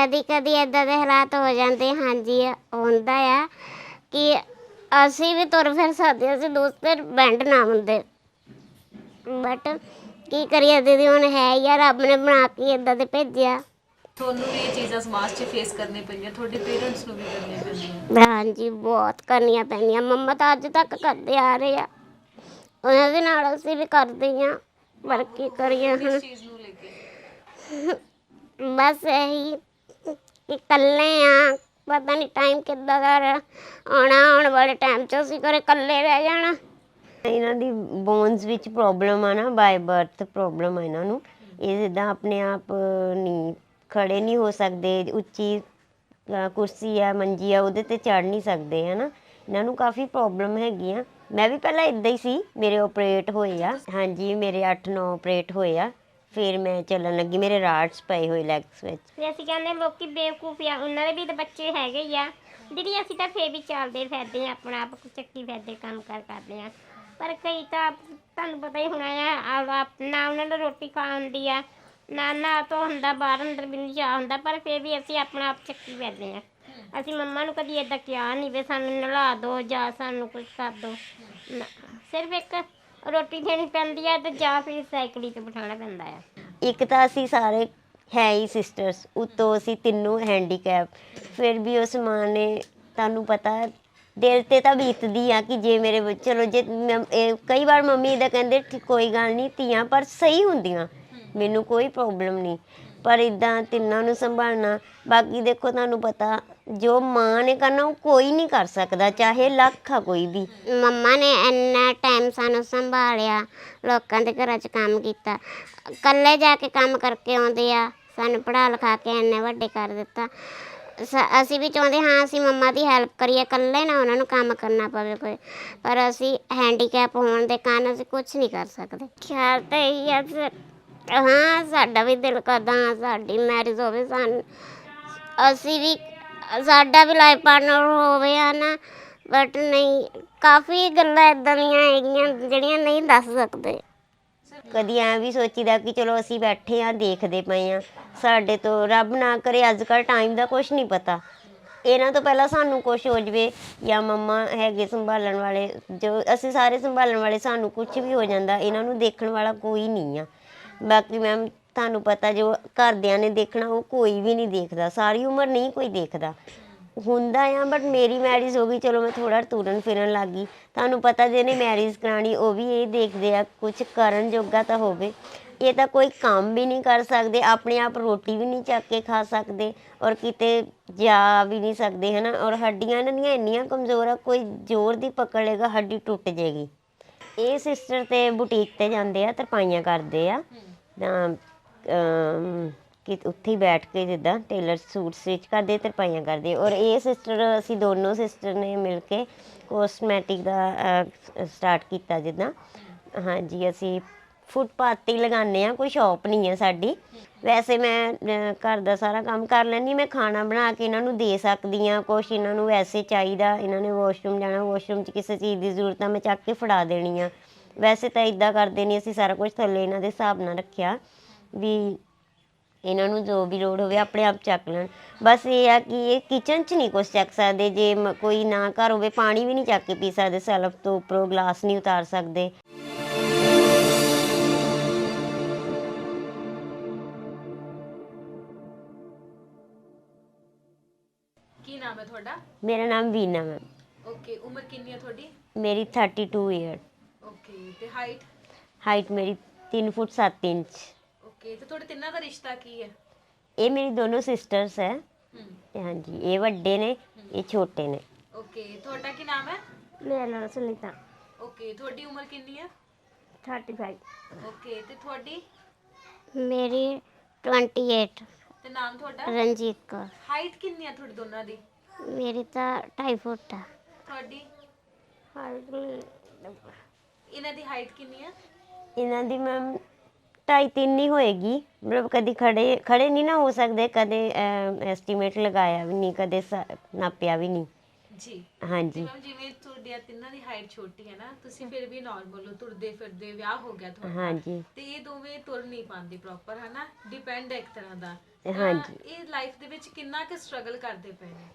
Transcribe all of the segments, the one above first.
ਕਦੀ ਕਦੀ ਇਦਾਂ ਦੇ ਹਾਲਾਤ ਹੋ ਜਾਂਦੇ ਹਾਂਜੀ ਹੁੰਦਾ ਆ ਕਿ ਅਸੀਂ ਵੀ ਤੁਰ ਫਿਰ ਸਕਦੇ ਹਾਂ, ਅਸੀਂ ਦੂਸਰੇ ਬੈਂਡ ਨਾ ਹੁੰਦੇ। ਬਟ ਕੀ ਕਰੀਏ ਦੀਦੀ ਹੁਣ ਹੈ ਆ ਰੱਬ ਨੇ ਬਣਾ ਕੇ ਇਦਾਂ ਦੇ ਭੇਜਿਆ। ਤੁਹਾਨੂੰ ਵੀ ਇਹ ਚੀਜ਼ਾਂ ਸਮਾਜ 'ਚ ਫੇਸ ਕਰਨੀ ਪਈਆਂ ਤੁਹਾਡੇ ਪੇਰੈਂਟਸ ਨੂੰ ਵੀ ਕਰਨੀਆਂ ਪੈਂਦੀਆਂ। ਹਾਂਜੀ ਬਹੁਤ ਕਰਨੀਆਂ ਪੈਂਦੀਆਂ। ਮੰਮਾ ਤਾਂ ਅੱਜ ਤੱਕ ਕਰਦੇ ਆ ਰਹੇ ਆ। ਉਹਨਾਂ ਦੇ ਨਾਲ ਅਸੀਂ ਵੀ ਕਰਦੇ ਹਾਂ ਪਰ ਕੀ ਕਰੀਏ ਹੁਣ। ਇਸ ਚੀਜ਼ ਨੂੰ ਲੈ ਕੇ? ਬਸ ਇਹੀ ਇਕੱਲੇ ਆ ਪਤਾ ਨਹੀਂ ਟਾਈਮ ਕਿੱਦਾਂ ਦਾ ਰ- ਆਉਣਾ ਆਉਣ ਵਾਲੇ ਟਾਈਮ 'ਚ ਅਸੀਂ ਘਰੇ ਇਕੱਲੇ ਰਹਿ ਜਾਣਾ। ਇਹਨਾਂ ਦੀ ਬੋਨਸ ਵਿੱਚ ਪ੍ਰੋਬਲਮ ਆ ਨਾ ਬਾਈ ਬਰਥ ਪ੍ਰੋਬਲਮ ਆ ਇਹਨਾਂ ਨੂੰ। ਇਹ ਜਿੱਦਾਂ ਆਪਣੇ ਆਪ ਨਹੀਂ ਖੜੇ ਨਹੀਂ ਹੋ ਸਕਦੇ ਉੱਚੀ ਅ, ਕੁਰਸੀ ਆ ਮੰਜੀ ਆ ਉਹਦੇ ਤੇ ਚੜ ਨਹੀਂ ਸਕਦੇ ਹੈ ਨਾ ਇਹਨਾਂ ਨੂੰ ਕਾਫੀ ਪ੍ਰੋਬਲਮ ਹੈਗੀ ਆ ਮੈਂ ਵੀ ਪਹਿਲਾਂ ਇਦਾਂ ਹੀ ਸੀ ਮੇਰੇ ਆਪਰੇਟ ਹੋਏ ਆ। ਹਾਂਜੀ ਮੇਰੇ 8-9 ਆਪਰੇਟ ਹੋਏ ਆ। ਫਿਰ ਮੈਂ ਚੱਲਣ ਲੱਗੀ ਮੇਰੇ ਰਾਡਸ ਪਏ ਹੋਏ ਲੈਗਸ ਵਿੱਚ। ਤੇ ਅਸੀਂ ਕਹਿੰਦੇ ਲੋਕੀ ਬੇਵਕੂਫ ਆ ਉਹਨਾਂ ਦੇ ਵੀ ਤਾਂ ਬੱਚੇ ਹੈਗੇ ਹੀ ਆ। ਦੀਦੀ ਅਸੀਂ ਤਾਂ ਫੇਰ ਵੀ ਚੱਲਦੇ ਫਿਰਦੇ ਆ ਆਪਣਾ ਆਪ ਚੱਕੀ ਫਿਰਦੇ ਕੰਮ ਕਰ ਕਰਦੇ ਆ ਪਰ ਕਈ ਤਾਂ ਤੁਹਾਨੂੰ ਪਤਾ ਹੀ ਹੋਣਾ ਆ ਆਪ- ਉਹਨਾਂ ਨੂੰ ਰੋਟੀ ਖਾਣ ਦੀ ਆ ਨਾ ਨਾ ਤੋਂ ਹੁੰਦਾ ਬਾਹਰ ਅੰਦਰ ਵੀ ਨਹੀਂ ਜਾ ਹੁੰਦਾ ਪਰ ਫੇਰ ਵੀ ਅਸੀਂ ਆਪਣਾ ਆਪ ਚੱਕੀ ਫਿਰਦੇ ਆ ਅਸੀਂ ਮੰਮਾ ਨੂੰ ਕਦੀ ਏਦਾਂ ਕਿਹਾ ਨਹੀਂ ਵੀ ਸਾਨੂੰ ਨਲਾ ਦਿਓ ਜਾਂ ਸਾਨੂੰ ਕੁਝ ਕਰ ਦਿਓ ਨਾ, ਸਿਰਫ ਇੱਕ ਰੋਟੀ ਦੇਣੀ ਪੈਂਦੀ ਆ ਤੇ ਜਾਂ ਫਿਰ ਸਾਈਕਲੀ ਤੇ ਬਿਠਾਉਣਾ ਪੈਂਦਾ ਆ। ਇੱਕ ਤਾਂ ਅਸੀਂ ਸਾਰੇ ਹੈ ਹੀ ਸਿਸਟਰਸ ਉਤੋਂ ਅਸੀਂ ਤਿੰਨੋਂ ਹੈਂਡੀਕੈਪ ਫਿਰ ਵੀ ਉਸ ਮਾਂ ਨੇ ਤੁਹਾਨੂੰ ਪਤਾ, ਦਿਲ ਤੇ ਤਾਂ ਬੀਤਦੀ ਆ ਕਿ ਜੇ ਮੇਰੇ ਬੱਚੇ ਚਲੋ ਜੇ ਮੈਂ- ਇਹ ਕਈ ਵਾਰ ਮੰਮੀ ਇਹਦਾ ਕਹਿੰਦੇ ਕਿ ਕੋਈ ਗੱਲ ਨਹੀਂ, ਧੀਆਂ ਪਰ ਸਹੀ ਹੁੰਦੀਆਂ। ਮੈਨੂੰ ਕੋਈ ਪ੍ਰੋਬਲਮ ਨਹੀਂ। ਪਰ ਇਦਾਂ ਤਿੰਨਾਂ ਨੂੰ ਸੰਭਾਲਣਾ ਬਾਕੀ ਦੇਖੋ ਤੁਹਾਨੂੰ ਪਤਾ ਜੋ ਮਾਂ ਨੇ ਕਰਨਾ ਉਹ ਕੋਈ ਨਹੀਂ ਕਰ ਸਕਦਾ ਚਾਹੇ ਲੱਖ ਆ ਕੋਈ ਵੀ। ਮੰਮਾ ਨੇ ਇੰਨਾ ਟਾਈਮ ਸਾਨੂੰ ਸੰਭਾਲਿਆ ਲੋਕਾਂ ਦੇ ਘਰਾਂ 'ਚ ਕੰਮ ਕੀਤਾ। ਇਕੱਲੇ ਜਾ ਕੇ ਕੰਮ ਕਰਕੇ ਆਉਂਦੇ ਆ ਸਾਨੂੰ ਪੜ੍ਹਾ ਲਿਖਾ ਕੇ ਇੰਨੇ ਵੱਡੇ ਕਰ ਦਿੱਤਾ। ਸ- ਅਸੀਂ ਵੀ ਚਾਹੁੰਦੇ ਹਾਂ ਅਸੀਂ ਮੰਮਾ ਦੀ ਹੈਲਪ ਕਰੀਏ ਇਕੱਲੇ ਨਾ ਉਹਨਾਂ ਨੂੰ ਕੰਮ ਕਰਨਾ ਪਵੇ ਕੋਈ। ਪਰ ਅਸੀਂ ਹੈਂਡੀਕੈਪ ਹੋਣ ਦੇ ਕਾਰਨ ਅਸੀਂ ਕੁਝ ਨਹੀਂ ਕਰ ਸਕਦੇ। ਖਿਆਲ ਤਾਂ ਇਹੀ ਆ ਫਿਰ ਹਾਂ, ਸਾਡਾ ਵੀ ਦਿਲ ਕਰਦਾ, ਹਾਂ, ਸਾਡੀ ਮੈਰਿਜ ਹੋਵੇ, ਸਾਨੂੰ, ਅਸੀਂ ਵੀ, ਸਾਡਾ ਵੀ ਲਾਈਫ ਪਾਰਟਨਰ ਹੋਵੇ ਨਾ? ਬਟ ਨਹੀਂ, ਕਾਫੀ ਗੱਲਾਂ ਇਦਾਂ ਦੀਆਂ ਹੈਗੀਆਂ ਜਿਹੜੀਆਂ ਨਹੀਂ ਦੱਸ ਸਕਦੇ। ਕਦੀ ਐ ਵੀ ਸੋਚੀਦਾ ਕਿ ਚਲੋ ਅਸੀਂ ਬੈਠੇ ਆ ਦੇਖਦੇ ਪਏ ਆ ਸਾਡੇ ਤੋਂ ਰੱਬ ਨਾ ਕਰੇ ਅੱਜ ਕੱਲ ਟਾਈਮ ਦਾ ਕੁਝ ਨਹੀਂ ਪਤਾ। ਇਹਨਾਂ ਤੋਂ ਪਹਿਲਾਂ ਸਾਨੂੰ ਕੁਝ ਹੋ ਜਵੇ, ਜਾਂ ਮੰਮਾ ਹੈਗੇ ਸੰਭਾਲਣ ਵਾਲੇ, ਜੋ ਅਸੀਂ ਸਾਰੇ ਸੰਭਾਲਣ ਵਾਲੇ, ਸਾਨੂੰ ਕੁਝ ਵੀ ਹੋ ਜਾਂਦਾ। ਇਹਨਾਂ ਨੂੰ ਦੇਖਣ ਵਾਲਾ ਕੋਈ ਨਹੀਂ ਆ। ਬਾਕੀ ਮੈਮ ਤੁਹਾਨੂੰ ਪਤਾ ਜੋ ਘਰਦਿਆਂ ਨੇ ਦੇਖਣਾ, ਉਹ ਕੋਈ ਵੀ ਨਹੀਂ ਦੇਖਦਾ। ਸਾਰੀ ਉਮਰ ਨਹੀਂ ਕੋਈ ਦੇਖਦਾ। ਹੁੰਦਾ ਆ ਬਟ ਮੇਰੀ ਮੈਰਿਜ ਹੋ ਗਈ, ਚਲੋ ਮੈਂ ਥੋੜਾ ਤੁਰਨ ਫਿਰਨ ਲੱਗ ਗਈ। ਤੁਹਾਨੂੰ ਪਤਾ ਜਿਹਨੇ ਮੈਰਿਜ ਕਰਾਣੀ ਉਹ ਵੀ ਇਹ ਦੇਖਦੇ ਆ ਕੁਝ ਕਰਨ ਜੋਗਾ ਤਾਂ ਹੋਵੇ। ਇਹ ਤਾਂ ਕੋਈ ਕੰਮ ਵੀ ਨਹੀਂ ਕਰ ਸਕਦੇ, ਆਪਣੇ ਆਪ ਰੋਟੀ ਵੀ ਨਹੀਂ ਚੱਕ ਕੇ ਖਾ ਸਕਦੇ, ਔਰ ਕਿਤੇ ਜਾ ਵੀ ਨਹੀਂ ਸਕਦੇ, ਹਨਾ? ਔਰ ਹੱਡੀਆਂ ਇਹਨਾਂ ਦੀਆਂ ਇੰਨੀਆਂ ਕਮਜ਼ੋਰ ਆ, ਕੋਈ ਜ਼ੋਰ ਦੀ ਪਕੜ ਲੇਗਾ ਹੱਡੀ ਟੁੱਟ ਜਾਏਗੀ ਇਹ ਸਿਸਟਰ ਤੇ ਬੁਟੀਕ ਤੇ ਜਾਂਦੇ ਆ, ਤਰਪਾਈਆਂ ਕਰਦੇ ਆ। ਕਿ ਉੱਥੇ ਹੀ ਬੈਠ ਕੇ ਜਿੱਦਾਂ ਟੇਲਰ ਸੂਟ ਸਟਿਚ ਕਰਦੇ, ਤਰਪਾਈਆਂ ਕਰਦੇ। ਔਰ ਇਹ ਸਿਸਟਰ, ਅਸੀਂ ਦੋਨੋਂ ਸਿਸਟਰ ਨੇ ਮਿਲ ਕੇ ਕੋਸਮੈਟਿਕ ਦਾ ਸਟਾਰਟ ਕੀਤਾ ਜਿੱਦਾਂ। ਹਾਂਜੀ, ਅਸੀਂ ਫੁੱਟਪਾਥ ਤੇ ਹੀ ਲਗਾਉਂਦੇ ਆ ਕੋਈ ਸ਼ਾਪ ਨਹੀਂ ਹੈ ਸਾਡੀ। ਵੈਸੇ ਮੈਂ ਘਰ ਦਾ ਸਾਰਾ ਕੰਮ ਕਰ ਲੈਂਦੀ, ਮੈਂ ਖਾਣਾ ਬਣਾ ਕੇ ਇਹਨਾਂ ਨੂੰ ਦੇ ਸਕਦੀ ਆ ਕੁਛ ਇਹਨਾਂ ਨੂੰ ਵੈਸੇ ਚਾਹੀਦਾ, ਇਹਨਾਂ ਨੇ ਵਾਸ਼ਰੂਮ ਜਾਣਾ ਵਾਸ਼ਰੂਮ 'ਚ ਕਿਸੇ ਚੀਜ਼ ਦੀ ਜ਼ਰੂਰਤ ਆ, ਮੈਂ ਚੱਕ ਕੇ ਫੜਾ ਦੇਣੀ ਆ। ਵੈਸੇ ਤਾਂ ਇਦਾਂ ਕਰਦੇ ਨਹੀਂ ਅਸੀਂ ਸਾਰਾ ਕੁਝ ਥੱਲੇ ਇਹਨਾਂ ਦੇ ਹਿਸਾਬ ਨਾਲ ਰੱਖਿਆ ਵੀ ਇਹਨਾਂ ਨੂੰ ਜੋ ਵੀ ਲੋੜ ਹੋਵੇ ਆਪਣੇ ਆਪ ਚੱਕ ਲੈਣ। ਬਸ ਇਹ ਆ ਕਿ ਇਹ ਕਿਚਨ 'ਚ ਨਹੀਂ ਕੁਝ ਚੱਕ ਸਕਦੇ ਜੇ ਮ- ਕੋਈ ਨਾ ਘਰ ਹੋਵੇ ਪਾਣੀ ਵੀ ਨਹੀਂ ਚੱਕ ਕੇ ਪੀ ਸਕਦੇ ਸੈਲਫ ਤੋਂ ਉੱਪਰੋਂ ਗਲਾਸ ਨਹੀਂ ਉਤਾਰ ਸਕਦੇ। ਕੀ ਨਾਮ ਹੈ ਤੁਹਾਡਾ? ਮੇਰਾ ਨਾਮ ਵੀਨਾ ਮੈਮ। ਓਕੇ ਉਮਰ ਕਿੰਨੀ ਹੈ ਤੁਹਾਡੀ? ਮੇਰੀ 32 ਇਅਰ ਓਕੇ ਤੇ ਹਾਈਟ ਹਾਈਟ ਮੇਰੀ 3 ਫੁੱਟ 7 ਇੰਚ। ਓਕੇ ਤੇ ਤੁਹਾਡੇ ਤਿੰਨਾਂ ਦਾ ਰਿਸ਼ਤਾ ਕੀ ਹੈ? ਇਹ ਮੇਰੀ ਦੋਨੋਂ ਸਿਸਟਰਸ ਹੈ। ਹਮ ਤੇ ਹਾਂਜੀ ਇਹ ਵੱਡੇ ਨੇ ਇਹ ਛੋਟੇ ਨੇ। ਓਕੇ ਤੁਹਾਡਾ ਕੀ ਨਾਮ ਹੈ? ਮੇਰਾ ਨਾਮ ਸੁਨੀਤਾ। ਓਕੇ ਤੁਹਾਡੀ ਉਮਰ ਕਿੰਨੀ ਹੈ? 35 ਓਕੇ ਤੇ ਤੁਹਾਡੀ? ਮੇਰੀ 28 ਤੇ ਨਾਮ ਤੁਹਾਡਾ? ਰਣਜੀਤ ਕੌਰ। ਹਾਈਟ ਕਿੰਨੀ ਹੈ ਤੁਹਾਡੀ ਦੋਨਾਂ ਦੀ? ਮੇਰੀ ਤਾਂ 2.5 ਫੁੱਟ ਆ ਤੁਹਾਡੀ? ਹਾਈਟ ਇਹਨਾਂ ਦੀ ਹਾਈਟ ਕਿੰਨੀ ਹੈ ਇਹਨਾਂ ਦੀ ਮੈਮ ਢਾਈ ਤਿੰਨ ਹੀ ਹੋਏਗੀ। ਮਤਲਬ ਕਦੀ ਖੜੇ ਖੜੇ ਨਹੀਂ ਨਾ ਹੋ ਸਕਦੇ ਕਦੇ ਐਸਟੀਮੇਟ ਲਗਾਇਆ ਵੀ ਨਹੀਂ ਕਦੇ ਸ- ਨਾਪਿਆ ਵੀ ਨਹੀਂ। ਜੀ। ਹਾਂਜੀ। ਮੈਮ ਜਿਵੇਂ ਤੁਹਾਡੀਆਂ ਤਿੰਨਾਂ ਦੀ ਹਾਈਟ ਛੋਟੀ ਹੈ ਨਾ ਤੁਸੀਂ ਫਿਰ ਵੀ ਨਾਰਮਲ ਹੋ ਤੁਰਦੇ ਫਿਰਦੇ ਵਿਆਹ ਹੋ ਗਿਆ ਤੁਹਾਡਾ। ਹਾਂਜੀ। ਤੇ ਇਹ ਦੋਵੇਂ ਤੁਰ ਨਹੀਂ ਪਾਉਂਦੇ ਪ੍ਰੋਪਰ ਹਨਾ? ਡਿਪੈਂਡ ਹੈ ਇੱਕ ਤਰ੍ਹਾਂ ਦਾ। ਹਾਂਜੀ। ਇਹ ਲਾਈਫ ਦੇ ਵਿੱਚ ਕਿੰਨਾ ਕੁ ਸਟਰਗਲ ਕਰਦੇ ਪਏ ਨੇ?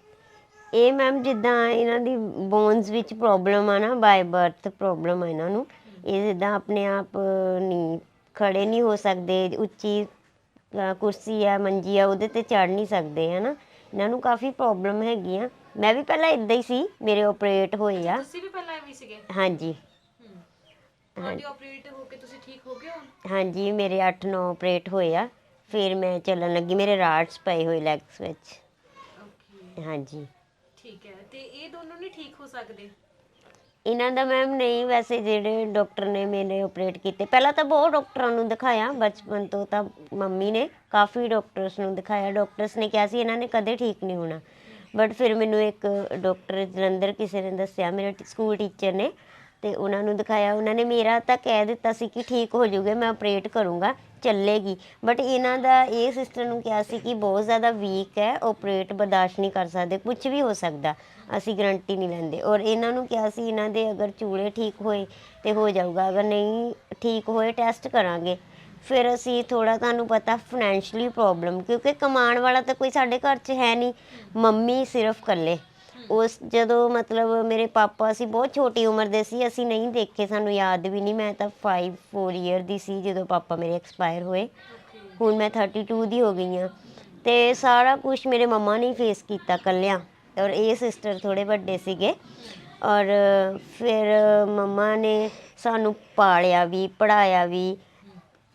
ਇਹ ਮੈਮ ਜਿੱਦਾਂ ਇਹਨਾਂ ਦੀ ਬੋਨਸ ਵਿੱਚ ਪ੍ਰੋਬਲਮ ਆ ਨਾ ਬਾਈ ਬਰਥ ਪ੍ਰੋਬਲਮ ਆ ਇਹਨਾਂ ਨੂੰ ਇਹ ਜਿੱਦਾਂ ਆਪਣੇ ਆਪ ਨਹੀਂ ਖੜੇ ਨਹੀਂ ਹੋ ਸਕਦੇ ਉੱਚੀ ਕੁਰਸੀ ਆ ਮੰਜੀ ਆ ਉਹਦੇ ਤੇ ਚੜ ਨਹੀਂ ਸਕਦੇ ਹਨਾ? ਇਹਨਾਂ ਨੂੰ ਕਾਫੀ ਪ੍ਰੋਬਲਮ ਹੈਗੀਆਂ। ਮੈਂ ਵੀ ਪਹਿਲਾਂ ਇਦਾਂ ਹੀ ਸੀ ਮੇਰੇ ਆਪਰੇਟ ਹੋਏ ਆ। ਤੁਸੀਂ ਵੀ ਪਹਿਲਾਂ ਐਵੇਂ ਹੀ ਸੀਗੇ? ਹਾਂਜੀ। ਤੁਹਾਡੀ ਆਪਰੇਟ ਹੋ ਕੇ ਤੁਸੀਂ ਠੀਕ ਹੋ ਗਏ ਹੋ? ਹਾਂਜੀ ਮੇਰੇ 8-9 ਆਪਰੇਟ ਹੋਏ ਆ। ਫਿਰ ਮੈਂ ਚੱਲਣ ਲੱਗੀ ਮੇਰੇ ਰਾਡਸ ਪਏ ਹੋਏ ਲੈਗਸ ਵਿੱਚ। ਹਾਂਜੀ। ਠੀਕ ਹੈ, ਤੇ ਇਹ ਦੋਨੋਂ ਨਹੀਂ ਠੀਕ ਹੋ ਸਕਦੇ? ਇਹਨਾਂ ਦਾ ਮੈਮ ਨਹੀਂ, ਵੈਸੇ ਜਿਹੜੇ ਡਾਕਟਰ ਨੇ ਮੇਰੇ ਆਪਰੇਟ ਕੀਤੇ, ਪਹਿਲਾਂ ਤਾਂ ਬਹੁਤ ਡਾਕਟਰਾਂ ਨੂੰ ਦਿਖਾਇਆ, ਬਚਪਨ ਤੋਂ ਤਾਂ ਮੰਮੀ ਨੇ ਕਾਫੀ ਡਾਕਟਰਸ ਨੂੰ ਦਿਖਾਇਆ ਡਾਕਟਰਸ ਨੇ ਕਿਹਾ ਸੀ ਇਹਨਾਂ ਨੇ ਕਦੇ ਠੀਕ ਨਹੀਂ ਹੋਣਾ। ਬਟ ਫਿਰ ਮੈਨੂੰ ਇੱਕ ਡਾਕਟਰ ਜਲੰਧਰ ਕਿਸੇ ਨੇ ਦੱਸਿਆ, ਮੇਰੇ ਸਕੂਲ ਟੀਚਰ ਨੇ, ਤੇ ਉਹਨਾਂ ਨੂੰ ਦਿਖਾਇਆ, ਉਹਨਾਂ ਨੇ ਮੇਰਾ ਤਾਂ ਕਹਿ ਦਿੱਤਾ ਸੀ ਕਿ ਠੀਕ ਹੋ ਜਾਊਗੇ, ਮੈਂ ਆਪਰੇਟ ਕਰੂੰਗਾ। ਚੱਲੇਗੀ। ਬਟ ਇਹਨਾਂ ਦਾ ਇਹ ਸਿਸਟਰ ਨੂੰ ਕਿਹਾ ਸੀ ਕਿ ਬਹੁਤ ਜ਼ਿਆਦਾ ਵੀਕ ਹੈ ਆਪਰੇਟ ਬਰਦਾਸ਼ਤ ਨਹੀਂ ਕਰ ਸਕਦੇ ਕੁਝ ਵੀ ਹੋ ਸਕਦਾ, ਅਸੀਂ ਗਰੰਟੀ ਨਹੀਂ ਲੈਂਦੇ। ਔਰ ਇਹਨਾਂ ਨੂੰ ਕਿਹਾ ਸੀ, ਇਹਨਾਂ ਦੇ ਅਗਰ ਚੂੜੇ ਠੀਕ ਹੋਏ ਤੇ ਹੋ ਜਾਊਗਾ, ਅਗਰ ਨਹੀਂ ਠੀਕ ਹੋਏ ਟੈਸਟ ਕਰਾਂਗੇ। ਫਿਰ ਅਸੀਂ ਥੋੜਾ ਤੁਹਾਨੂੰ ਪਤਾ ਫਾਈਨੈਂਸ਼ਲੀ ਪ੍ਰੋਬਲਮ ਕਿਉਂਕਿ ਕਮਾਉਣ ਵਾਲਾ ਤਾਂ ਕੋਈ ਸਾਡੇ ਘਰ 'ਚ ਹੈ ਨਹੀਂ, ਮੰਮੀ ਸਿਰਫ ਇਕੱਲੇ। ਉਸ ਜਦੋਂ ਮਤਲਬ ਮੇਰੇ ਪਾਪਾ ਸੀ ਬਹੁਤ ਛੋਟੀ ਉਮਰ ਦੇ ਸੀ ਅਸੀਂ ਨਹੀਂ ਦੇਖੇ ਸਾਨੂੰ ਯਾਦ ਵੀ ਨਹੀਂ। ਮੈਂ ਤਾਂ 5 4 ਇਅਰ ਦੀ ਸੀ ਜਦੋਂ ਪਾਪਾ ਮੇਰੇ ਐਕਸਪਾਇਰ ਹੋਏ। ਹੁਣ ਮੈਂ 32 ਦੀ ਹੋ ਗਈ ਹਾਂ। ਤੇ ਸਾਰਾ ਕੁਝ ਮੇਰੇ ਮੰਮਾ ਨੇ ਫੇਸ ਕੀਤਾ ਕੱਲਿਆਂ ਔਰ ਇਹ ਸਿਸਟਰ ਥੋੜੇ ਵੱਡੇ ਸੀਗੇ। ਔਰ ਫਿਰ ਮੰਮਾ ਨੇ ਸਾਨੂੰ ਪਾਲਿਆ ਵੀ ਪੜਾਇਆ ਵੀ।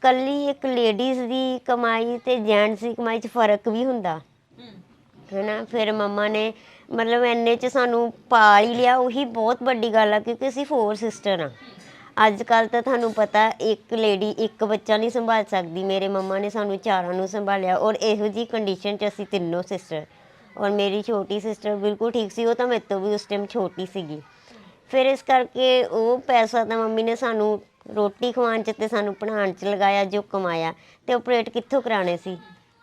ਕੱਲੀ ਇੱਕ ਲੇਡੀਜ਼ ਦੀ ਕਮਾਈ ਤੇ ਜੈਂਟਸ ਦੀ ਕਮਾਈ 'ਚ ਫ਼ਰਕ ਵੀ ਹੁੰਦਾ। ਹਮ। ਹੈਨਾ? ਫਿਰ ਮੰਮਾ ਨੇ ਮਤਲਬ ਐਨੇ ਚ ਸਾਨੂੰ ਪਾਲ ਹੀ ਲਿਆ, ਉਹੀ ਬਹੁਤ ਵੱਡੀ ਗੱਲ ਆ, ਕਿਉਂਕਿ ਅਸੀਂ ਫੋਰ ਸਿਸਟਰ ਆ। ਅੱਜ ਕੱਲ ਤਾਂ ਤੁਹਾਨੂੰ ਪਤਾ, ਇੱਕ ਲੇਡੀ ਇੱਕ ਬੱਚਾ ਨਹੀਂ ਸੰਭਾਲ ਸਕਦੀ। ਮੇਰੇ ਮੰਮਾ ਨੇ ਸਾਨੂੰ ਚਾਰਾਂ ਨੂੰ ਸੰਭਾਲਿਆ, ਔਰ ਇਹੋ ਜੀ ਕੰਡੀਸ਼ਨ 'ਚ ਅਸੀਂ ਤਿੰਨੋਂ ਸਿਸਟਰ ਔਰ ਮੇਰੀ ਛੋਟੀ ਸਿਸਟਰ ਬਿਲਕੁਲ ਠੀਕ ਸੀ, ਉਹ ਤਾਂ ਮੇਰੇ ਤੋਂ ਵੀ ਉਸ ਟਾਈਮ ਛੋਟੀ ਸੀਗੀ। ਫਿਰ ਇਸ ਕਰਕੇ ਉਹ ਪੈਸਾ ਤਾਂ ਮੰਮੀ ਨੇ ਸਾਨੂੰ ਰੋਟੀ ਖਵਾਉਣ 'ਚ ਤੇ ਸਾਨੂੰ ਪੜ੍ਹਾਉਣ 'ਚ ਲਗਾਇਆ, ਜੋ ਕਮਾਇਆ, ਤੇ ਆਪਰੇਟ ਕਿੱਥੋਂ ਕਰਾਣੇ ਸੀ?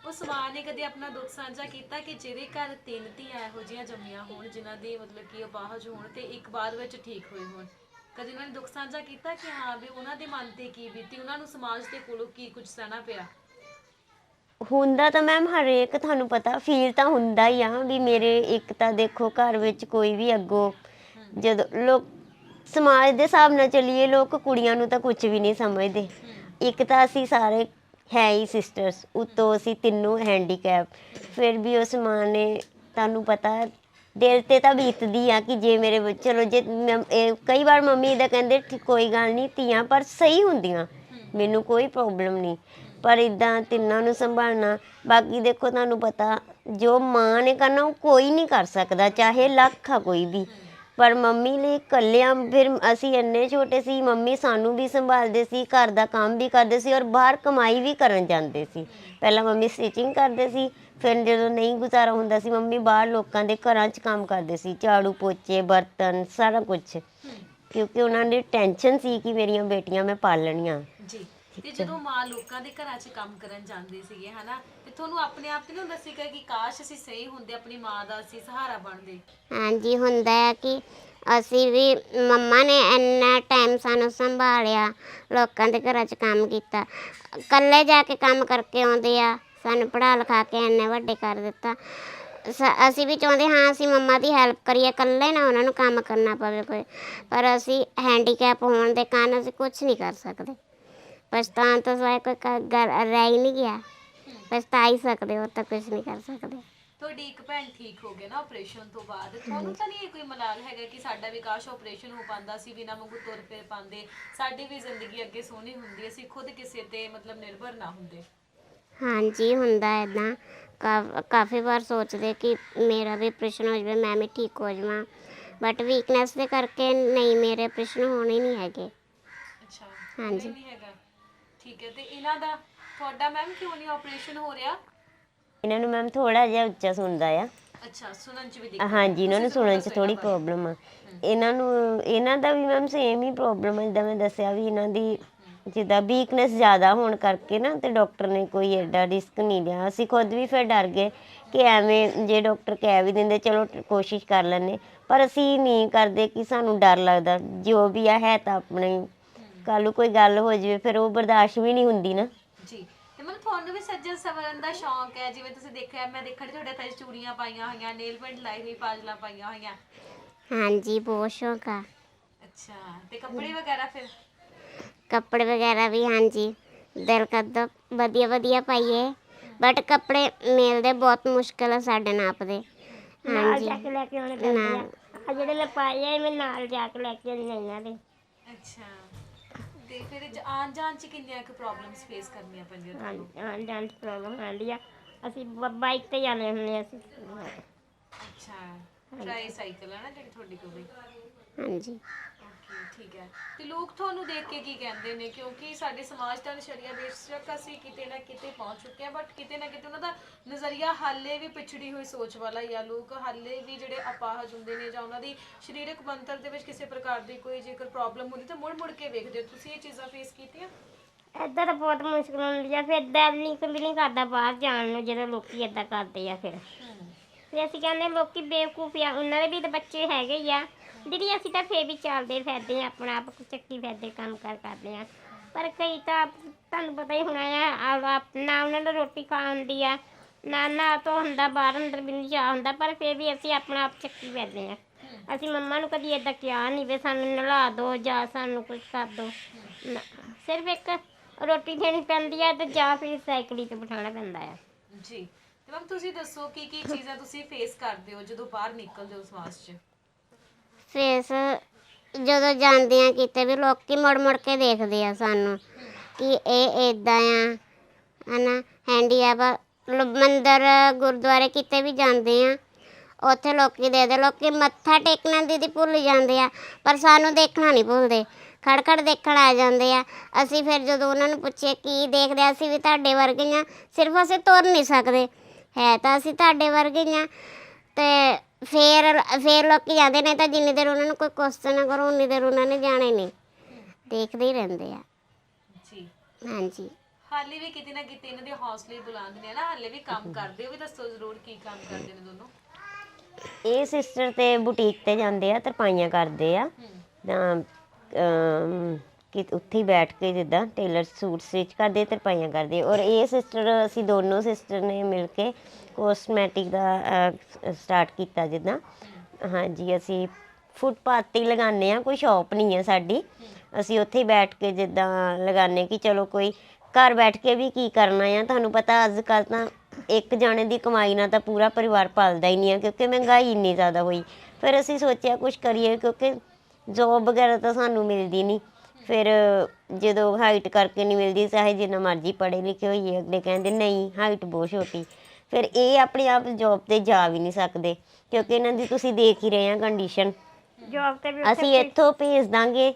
ਉਸ ਮਾਂ ਨੇ ਕਦੇ ਆਪਣਾ ਦੁੱਖ ਸਾਂਝਾ ਕੀਤਾ ਕਿ ਜਿਹਦੇ ਘਰ ਤਿੰਨ ਧੀਆਂ ਇਹੋ ਜਿਹੀਆਂ ਜੰਮੀਆਂ ਹੋਣ ਜਿਨ੍ਹਾਂ ਦੇ ਮਤਲਬ ਕਿ ਅਪਾਹਜ ਹੋਣ ਤੇ ਇੱਕ ਬਾਅਦ ਵਿੱਚ ਠੀਕ ਹੋਏ ਹੋਣ? ਕਦੇ ਉਹਨਾਂ ਨੇ ਦੁੱਖ ਸਾਂਝਾ ਕੀਤਾ ਕਿ ਹਾਂ ਵੀ ਉਹਨਾਂ ਦੇ ਮਨ ਤੇ ਕੀ ਬੀਤੀ ਉਹਨਾਂ ਨੂੰ ਸਮਾਜ ਦੇ ਕੋਲੋਂ ਕੀ ਕੁਝ ਸਹਿਣਾ ਪਿਆ? ਹੁੰਦਾ ਤਾਂ ਮੈਮ ਹਰੇਕ ਤੁਹਾਨੂੰ ਪਤਾ ਫੀਲ ਤਾਂ ਹੁੰਦਾ ਹੀ ਆ ਵੀ ਮੇਰੇ ਇੱਕ ਤਾਂ ਦੇਖੋ ਘਰ ਵਿੱਚ ਕੋਈ ਵੀ ਅੱਗੋਂ ਜਦੋਂ ਲੋਕ ਸਮਾਜ ਦੇ ਹਿਸਾਬ ਨਾਲ ਚੱਲੀਏ ਲੋਕ ਕੁੜੀਆਂ ਨੂੰ ਤਾਂ ਕੁਝ ਵੀ ਨਹੀਂ ਸਮਝਦੇ। ਇੱਕ ਤਾਂ ਅਸੀਂ ਸਾਰੇ ਹੈ ਹੀ ਸਿਸਟਰਸ ਉਤੋਂ ਅਸੀਂ ਤਿੰਨੋਂ ਹੈਂਡੀਕੈਪ ਫਿਰ ਵੀ ਉਸ ਮਾਂ ਨੇ ਤੁਹਾਨੂੰ ਪਤਾ ਦਿਲ ਤੇ ਤਾਂ ਬੀਤਦੀ ਆ ਕਿ ਜੇ ਮੇਰੇ ਬੱਚੇ ਚਲੋ ਜੇ ਮੈਂ- ਇਹ ਕਈ ਵਾਰ ਮੰਮੀ ਇਹਦਾ ਕਹਿੰਦੇ "ਠੀਕ, ਕੋਈ ਗੱਲ ਨਹੀਂ ਧੀਆਂ ਪਰ ਸਹੀ ਹੁੰਦੀਆਂ ਮੈਨੂੰ ਕੋਈ ਪ੍ਰੋਬਲਮ ਨਹੀਂ। ਪਰ ਇਦਾਂ ਤਿੰਨਾਂ ਨੂੰ ਸੰਭਾਲਣਾ ਬਾਕੀ ਦੇਖੋ ਤੁਹਾਨੂੰ ਪਤਾ ਜੋ ਮਾਂ ਨੇ ਕਰਨਾ ਉਹ ਕੋਈ ਨਹੀਂ ਕਰ ਸਕਦਾ ਚਾਹੇ ਲੱਖ ਆ ਕੋਈ ਵੀ। ਪਰ ਮੰਮੀ ਲਈ ਇਕੱਲਿਆਂ ਫਿਰ ਅਸੀਂ ਇੰਨੇ ਛੋਟੇ ਸੀ ਮੰਮੀ ਸਾਨੂੰ ਵੀ ਸੰਭਾਲਦੇ ਸੀ ਘਰ ਦਾ ਕੰਮ ਵੀ ਕਰਦੇ ਸੀ ਔਰ ਬਾਹਰ ਕਮਾਈ ਵੀ ਕਰਨ ਜਾਂਦੇ ਸੀ। ਪਹਿਲਾਂ ਮੰਮੀ ਸਟਿਚਿੰਗ ਕਰਦੇ ਸੀ ਫਿਰ ਜਦੋਂ ਨਹੀਂ ਗੁਜ਼ਾਰਾ ਹੁੰਦਾ ਸੀ ਮੰਮੀ ਬਾਹਰ ਲੋਕਾਂ ਦੇ ਘਰਾਂ 'ਚ ਕੰਮ ਕਰਦੇ ਸੀ ਝਾੜੂ ਪੋਚੇ ਬਰਤਨ ਸਾਰਾ ਕੁਝ ਕਿਉਂਕਿ ਉਹਨਾਂ ਦੀ ਟੈਨਸ਼ਨ ਸੀ ਕਿ ਮੇਰੀਆਂ ਬੇਟੀਆਂ ਮੈਂ ਪਾਲਣੀਆਂ। ਜੀ। ਤੇ ਜਦੋਂ ਮਾਂ ਲੋਕਾਂ ਦੇ ਘਰਾਂ 'ਚ ਕੰਮ ਕਰਨ ਜਾਂਦੇ ਸੀਗੇ ਹਨਾ ਤੇ ਤੁਹਾਨੂੰ ਆਪਣੇ ਆਪ ਤੇ ਨਹੀਂ ਹੁੰਦਾ ਸੀਗਾ ਕਿ ਕਾਸ਼ ਅਸੀਂ ਸਹੀ ਹੁੰਦੇ ਆਪਣੀ ਮਾਂ ਦਾ ਅਸੀਂ ਸਹਾਰਾ ਬਣਦੇ? ਹਾਂਜੀ ਹੁੰਦਾ ਹੈ ਕਿ ਅਸੀਂ ਵੀ ਮੰਮਾ ਨੇ ਇੰਨਾ ਟਾਈਮ ਸਾਨੂੰ ਸੰਭਾਲਿਆ ਲੋਕਾਂ ਦੇ ਘਰਾਂ 'ਚ ਕੰਮ ਕੀਤਾ। ਇਕੱਲੇ ਜਾ ਕੇ ਕੰਮ ਕਰਕੇ ਆਉਂਦੇ ਆ ਸਾਨੂੰ ਪੜ੍ਹਾ ਲਿਖਾ ਕੇ ਇੰਨੇ ਵੱਡੇ ਕਰ ਦਿੱਤਾ। ਸ- ਅਸੀਂ ਵੀ ਚਾਹੁੰਦੇ ਹਾਂ ਅਸੀਂ ਮੰਮਾ ਦੀ ਹੈਲਪ ਕਰੀਏ ਇਕੱਲੇ ਨਾ ਉਹਨਾਂ ਨੂੰ ਕੰਮ ਕਰਨਾ ਪਵੇ ਕੋਈ ਪਰ ਅਸੀਂ ਹੈਂਡੀਕੈਪ ਹੋਣ ਦੇ ਕਾਰਨ ਅਸੀਂ ਕੁਝ ਨਹੀਂ ਕਰ ਸਕਦੇ। ਪਛਤਾਉਣ ਤੋਂ ਸਿਵਾਏ ਕੋਈ ਕ- ਗੱਲ ਰਹਿ ਹੀ ਨਹੀਂ ਗਿਆ ਪਛਤਾ ਹੀ ਸਕਦੇ ਹੋ ਤਾਂ ਕੁਝ ਨਹੀਂ ਕਰ ਸਕਦੇ ਤੁਹਾਡੀ ਇੱਕ ਭੈਣ ਠੀਕ ਹੋ ਗਈ ਨਾ ਆਪਰੇਸ਼ਨ ਤੋਂ ਬਾਅਦ ਤੁਹਾਨੂੰ ਤਾਂ ਨਹੀਂ ਇਹ ਕੋਈ ਮਲਾਲ ਹੈਗਾ ਕਿ ਸਾਡਾ ਵੀ ਕਾਸ਼ ਆਪਰੇਸ਼ਨ ਹੋ ਪਾਂਦਾ ਸੀ ਬਿਨਾਂ ਵਾਂਗੂ ਤੁਰ ਫਿਰ ਪਾਉਂਦੇ ਸਾਡੀ ਵੀ ਜ਼ਿੰਦਗੀ ਅੱਗੇ ਸੋਹਣੀ ਹੁੰਦੀ ਅਸੀਂ ਖੁਦ ਕਿਸੇ ਤੇ ਮਤਲਬ ਨਿਰਭਰ ਨਾ ਹੁੰਦੇ ਹਾਂਜੀ ਹੁੰਦਾ ਇਦਾਂ ਕਾਫੀ ਵਾਰ ਸੋਚਦੇ ਕਿ ਮੇਰਾ ਵੀ ਆਪਰੇਸ਼ਨ ਹੋ ਜਾਵੇ ਮੈਂ ਵੀ ਠੀਕ ਹੋ ਜਾਵਾਂ ਬਟ ਵੀਕਨੈਸ ਦੇ ਕਰਕੇ ਨਹੀਂ ਮੇਰੇ ਆਪਰੇਸ਼ਨ ਹੋਣੇ ਨਹੀਂ ਹੈਗੇ ਅੱਛਾ ਹਾਂਜੀ। ਇਹ ਨਹੀਂ ਹੈਗਾ ਠੀਕ ਹੈ ਤੇ ਇਹਨਾਂ ਦਾ ਤੁਹਾਡਾ ਮੈਮ ਕਿਉਂ ਨਹੀਂ ਆਪਰੇਸ਼ਨ ਹੋ ਰਿਹਾ? ਇਹਨਾਂ ਨੂੰ ਮੈਮ ਥੋੜਾ ਜਿਹਾ ਉੱਚਾ ਸੁਣਦਾ ਆ। ਅੱਛਾ ਸੁਣਨ ਚ ਵੀ ਦਿੱਕਤ ਹਾਂਜੀ ਇਹਨਾਂ ਨੂੰ ਸੁਣਨ 'ਚ ਥੋੜੀ। ਪ੍ਰੋਬਲਮ ਆ। ਇਹਨਾਂ ਨੂੰ ਇਹਨਾਂ ਦਾ ਵੀ ਮੈਮ ਸੇਮ ਹੀ ਪ੍ਰੋਬਲਮ ਹੈ ਜਿੱਦਾਂ ਮੈਂ ਦੱਸਿਆ ਵੀ ਇਹਨਾਂ ਦੀ ਜਿੱਦਾਂ ਵੀਕਨੈਸ ਜ਼ਿਆਦਾ ਹੋਣ ਕਰਕੇ ਨਾ ਤੇ ਡਾਕਟਰ ਨੇ ਕੋਈ ਐਡਾ ਰਿਸਕ ਨਹੀਂ ਲਿਆ। ਅਸੀਂ ਖੁਦ ਵੀ ਫਿਰ ਡਰ ਗਏ ਕਿ ਐਵੇਂ ਜੇ ਡਾਕਟਰ ਕਹਿ ਵੀ ਦਿੰਦੇ ਚਲੋ ਟ- ਕੋਸ਼ਿਸ਼ ਕਰ ਲੈਂਦੇ। ਪਰ ਅਸੀਂ ਨਹੀਂ ਕਰਦੇ ਕਿ ਸਾਨੂੰ ਡਰ ਲੱਗਦਾ। ਜੋ ਵੀ ਆ ਹੈ ਤਾਂ ਆਪਣੇ ਕੱਲ੍ਹ ਨੂੰ ਕੋਈ ਗੱਲ ਹੋ ਜਾਵੇ ਫਿਰ ਉਹ ਬਰਦਾਸ਼ਤ ਵੀ ਨਹੀਂ ਹੁੰਦੀ ਨਾ। ਜੀ ਤੇ ਮਤਲਬ ਤੁਹਾਨੂੰ ਵੀ ਸੱਜਣ ਸਵਰਨ ਦਾ ਸ਼ੌਂਕ ਹੈ ਜਿਵੇਂ ਤੁਸੀਂ ਦੇਖਿਆ ਮੈਂ ਦੇਖਣ ਤੁਹਾਡੇ 'ਚ ਚੂੜੀਆਂ ਪਾਈਆਂ ਹੋਈਆਂ ਨੇਲ ਪੈਂਟ ਲਾਈ ਹੋਈ ਪਾਜਲਾਂ ਪਾਈਆਂ ਹੋਈਆਂ। ਹਾਂਜੀ ਬਹੁਤ ਸ਼ੌਕ ਆ। ਅੱਛਾ ਤੇ ਕੱਪੜੇ ਵਗੈਰਾ ਫਿਰ? ਕੱਪੜੇ ਵਗੈਰਾ ਵੀ ਹਾਂਜੀ। ਦਿਲ ਕਰਦਾ ਵਧੀਆ ਵਧੀਆ ਪਾਈਏ। ਬਟ ਕੱਪੜੇ ਮਿਲਦੇ ਬਹੁਤ ਮੁਸ਼ਕਲ ਆ ਸਾਡੇ ਨਾਪ ਦੇ ਹਾਂਜੀ। ਜਾ ਕੇ ਲੈ ਕੇ ਆਉਣੇ ਪੈਂਦੇ ਆ। ਆ ਜਿਹੜੇ ਮੈਂ ਪਾਏ ਆ ਇਹ ਮੈਂ ਨਾਲ ਜਾ ਕੇ ਲੈ ਕੇ ਆਉਣੇ ਇਹਨਾਂ ਦੇ। ਅੱਛਾ। ਤੇ ਫਿਰ ਆਉਣ ਜਾਣ 'ਚ ਕਿੰਨੀਆਂ ਕੁ ਪ੍ਰੋਬਲਮਸ ਫੇਸ ਕਰਨੀਆਂ ਪੈਂਦੀਆਂ ਤੁਹਾਨੂੰ? ਹਾਂ ਜਾਂ ਪ੍ਰੋਬਲਮ ਆਉਂਦੀ ਆ। ਅਸੀਂ ਬਾਈਕ ਤੇ ਜਾਂਦੇ ਹੁੰਦੇ ਆ ਅਸੀਂ। ਅੱਛਾ ਟਰਾਈ ਸਾਈਕਲ ਹੈ ਨਾ ਜਿਹੜੀ ਤੁਹਾਡੀ ਕੋਲ ਵੀ ਹਾਂਜੀ। ਠੀਕ ਹੈ। ਤੇ ਲੋਕ ਤੁਹਾਨੂੰ ਦੇਖ ਕੇ ਕੀ ਕਹਿੰਦੇ ਨੇ ਕਿਉਂਕਿ ਸਾਡੇ ਸਮਾਜ ਦਾ ਨਸ਼ਰੀਆ ਬੇਸ਼ੱਕ ਅਸੀਂ ਕਿਤੇ ਨਾ ਕਿਤੇ ਪਹੁੰਚ ਚੁੱਕੇ ਹਾਂ ਬਟ ਕਿਤੇ ਨਾ ਕਿਤੇ ਉਹਨਾਂ ਦਾ ਨਜ਼ਰੀਆ ਹਾਲੇ ਵੀ ਪਿਛੜੀ ਹੋਈ ਸੋਚ ਵਾਲਾ ਹੀ ਆ। ਲੋਕ ਹਾਲੇ ਵੀ ਜਿਹੜੇ ਅਪਾਹਜ ਹੁੰਦੇ ਨੇ ਜਾਂ ਉਹਨਾਂ ਦੀ ਸਰੀਰਕ ਬਣਤਰ ਦੇ ਵਿੱਚ ਕਿਸੇ ਪ੍ਰਕਾਰ ਦੀ ਕੋਈ ਜੇਕਰ ਪ੍ਰੋਬਲਮ ਹੁੰਦੀ ਤਾਂ ਮੁੜ ਮੁੜ ਕੇ ਵੇਖਦੇ ਹੋ। ਤੁਸੀਂ ਇਹ ਚੀਜ਼ਾਂ ਫੇਸ ਕੀਤੀਆਂ? ਏਦਾਂ ਤਾਂ ਬਹੁਤ ਮੁਸ਼ਕਲ ਹੁੰਦੀ ਆ। ਫਿਰ ਦਿਲ ਨਹੀਂ ਵੀ ਨਹੀਂ ਕਰਦਾ ਬਾਹਰ ਜਾਣ ਨੂੰ ਜਦੋਂ ਲੋਕੀ ਏਦਾਂ ਕਰਦੇ ਆ ਫਿਰ। ਫਿਰ ਅਸੀਂ ਕਹਿੰਦੇ ਲੋਕੀ ਬੇਵਕੂਫ ਆ ਉਹਨਾਂ ਦੇ ਵੀ ਤਾਂ ਬੱਚੇ ਹੈਗੇ ਹੀ ਆ। ਜਿਹੜੀ ਅਸੀਂ ਤਾਂ ਫੇਰ ਵੀ ਚੱਲਦੇ ਫਿਰਦੇ ਆ ਆਪਣਾ ਆਪ ਚੱਕੀ ਫਿਰਦੇ, ਕੰਮ ਕਰ ਕਰਦੇ ਆ ਪਰ ਕਈ ਤਾਂ ਤੁਹਾਨੂੰ ਪਤਾ ਹੀ ਹੋਣਾ ਆ, ਆਪ- ਉਹਨਾਂ ਨੂੰ ਰੋਟੀ ਖਾਣ ਦੀ ਆ, ਨਾ ਨਾ ਤੋਂ ਹੁੰਦਾ ਬਾਹਰ ਅੰਦਰ ਵੀ ਨਹੀਂ ਜਾ ਹੁੰਦਾ, ਪਰ ਫੇਰ ਵੀ ਅਸੀਂ ਆਪਣਾ ਆਪ ਚੱਕੀ ਫਿਰਦੇ ਆ ਅਸੀਂ ਮੰਮਾ ਨੂੰ ਕਦੀ ਏਦਾਂ ਕਿਹਾ ਨਹੀਂ ਵੀ ਸਾਨੂੰ ਨਲਾ ਦਿਓ ਜਾਂ ਸਾਨੂੰ ਕੁਝ ਕਰ ਦਿਓ ਸਿਰਫ ਇੱਕ ਰੋਟੀ ਦੇਣੀ ਪੈਂਦੀ ਆ ਤੇ ਜਾਂ ਫਿਰ ਸਾਈਕਲੀ ਤੇ ਬਿਠਾਉਣਾ ਪੈਂਦਾ ਆ। ਜੀ, ਤੇ ਮੈਮ ਤੁਸੀਂ ਦੱਸੋ ਕੀ ਕੀ ਚੀਜ਼ਾਂ ਤੁਸੀਂ ਫੇਸ ਕਰਦੇ ਹੋ ਜਦੋਂ ਬਾਹਰ ਨਿਕਲਦੇ ਹੋ ਸਮਾਜ 'ਚ? ਫੇਸ ਜਦੋਂ ਜਾਂਦੇ ਆ ਕਿਤੇ ਵੀ ਲੋਕੀ ਮੁੜ ਮੁੜ ਕੇ ਦੇਖਦੇ ਆ ਸਾਨੂੰ ਕਿ ਇਹ ਇਦਾਂ ਆ ਹਨਾ? ਹੈਂਡੀਕੈਪ ਲ- ਮੰਦਿਰ ਗੁਰਦੁਆਰੇ ਕਿਤੇ ਵੀ ਜਾਂਦੇ ਆ ਉੱਥੇ ਲੋਕੀ ਦੇਖਦੇ ਲੋਕੀ ਮੱਥਾ ਟੇਕਣਾ ਦੀਦੀ ਭੁੱਲ ਜਾਂਦੇ ਆ ਪਰ ਸਾਨੂੰ ਦੇਖਣਾ ਨਹੀਂ ਭੁੱਲਦੇ। ਖੜ ਖੜ ਦੇਖਣ ਆ ਜਾਂਦੇ ਆ। ਅਸੀਂ ਫਿਰ ਜਦੋਂ ਉਹਨਾਂ ਨੂੰ ਪੁੱਛੇ ਕੀ ਦੇਖਦੇ ਆ, ਅਸੀਂ ਵੀ ਤੁਹਾਡੇ ਵਰਗੇ ਹੀ ਆ। ਸਿਰਫ ਅਸੀਂ ਤੁਰ ਨਹੀਂ ਸਕਦੇ। ਹੈ ਤਾਂ ਅਸੀਂ ਤੁਹਾਡੇ ਵਰਗੇ ਹੀ ਆ। ਤੇ ਫੇਰ ਫੇਰ ਲੋਕੀ ਜਾਂਦੇ ਨੇ ਤਾਂ ਜਿੰਨੀ ਦੇਰ ਉਹਨਾਂ ਨੂੰ ਕੋਈ ਕੁਐਸਚਨ ਨਾ ਕਰੋ ਉਨੀ ਦੇਰ ਉਹਨਾਂ ਨੇ ਜਾਣੇ ਨਹੀਂ ਦੇਖਦੇ ਹੀ ਰਹਿੰਦੇ ਆ। ਜੀ। ਹਾਂਜੀ। ਹਾਲੇ ਵੀ ਕਿਤੇ ਨਾ ਕਿਤੇ ਇਹਨਾਂ ਦੇ ਹੌਸਲੇ ਬੁਲੰਦ ਨੇ ਨਾ ਹਾਲੇ ਵੀ ਕੰਮ ਕਰਦੇ ਹੋ ਵੀ ਦੱਸੋ ਜ਼ਰੂਰ ਕੀ ਕੰਮ ਕਰਦੇ ਨੇ ਦੋਨੋਂ। ਇਹ ਸਿਸਟਰ ਤੇ ਬੁਟੀਕ ਤੇ ਜਾਂਦੇ ਆ ਤਰਪਾਈਆਂ ਕਰਦੇ ਆ। ਤਾਂ ਅਮ, ਕਿ ਉੱਥੇ ਹੀ ਬੈਠ ਕੇ ਜਿੱਦਾਂ ਟੇਲਰ ਸੂਟ ਸਟਿਚ ਕਰਦੇ ਤਰਪਾਈਆਂ ਕਰਦੇ। ਔਰ ਇਹ ਸਿਸਟਰ ਅਸੀਂ ਦੋਨੋਂ ਸਿਸਟਰ ਨੇ ਮਿਲ ਕੇ ਕੋਸਮੈਟਿਕ ਦਾ ਸਟਾਰਟ ਕੀਤਾ ਜਿੱਦਾਂ। ਹਾਂਜੀ, ਅਸੀਂ ਫੁੱਟਪਾਥ ਤੇ ਹੀ ਲਗਾਉਂਦੇ ਆ ਕੋਈ ਸ਼ਾਪ ਨਹੀਂ ਹੈ ਸਾਡੀ। ਅਸੀਂ ਉੱਥੇ ਹੀ ਬੈਠ ਕੇ ਜਿੱਦਾਂ ਲਗਾਉਂਦੇ ਕਿ ਚਲੋ ਕੋਈ ਘਰ ਬੈਠ ਕੇ ਵੀ ਕੀ ਕਰਨਾ ਆ। ਤੁਹਾਨੂੰ ਪਤਾ ਅੱਜ ਕੱਲ ਤਾਂ ਇੱਕ ਜਾਣੇ ਦੀ ਕਮਾਈ ਨਾਲ ਤਾਂ ਪੂਰਾ ਪਰਿਵਾਰ ਪਲਦਾ ਹੀ ਨਹੀਂ ਆ, ਕਿਉਂਕਿ ਮਹਿੰਗਾਈ ਇੰਨੀ ਜ਼ਿਆਦਾ ਹੋਈ। ਫਿਰ ਅਸੀਂ ਸੋਚਿਆ ਕੁਝ ਕਰੀਏ, ਕਿਉਂਕਿ ਜੋਬ ਵਗੈਰਾ ਤਾਂ ਸਾਨੂੰ ਮਿਲਦੀ ਨਹੀਂ। ਫਿਰ ਜਦੋਂ ਹਾਈਟ ਕਰਕੇ ਨਹੀਂ ਮਿਲਦੀ, ਚਾਹੇ ਜਿੰਨਾ ਮਰਜ਼ੀ ਪੜ੍ਹੇ ਲਿਖੇ ਹੋਈਏ, ਅਗਲੇ ਕਹਿੰਦੇ, ਨਹੀਂ ਹਾਈਟ ਬਹੁਤ ਛੋਟੀ। ਫਿਰ ਇਹ ਆਪਣੇ ਆਪ ਜੋਬ ਤੇ ਜਾ ਵੀ ਨਹੀਂ ਸਕਦੇ ਕਿਉਂਕਿ ਇਹਨਾਂ ਦੀ ਤੁਸੀਂ ਦੇਖ ਹੀ ਰਹੇ ਆ ਕੰਡੀਸ਼ਨ ਜੋਬ ਤੇ ਵੀ ਅਸੀਂ ਇੱਥੋਂ ਭੇਜ ਦਾਂਗੇ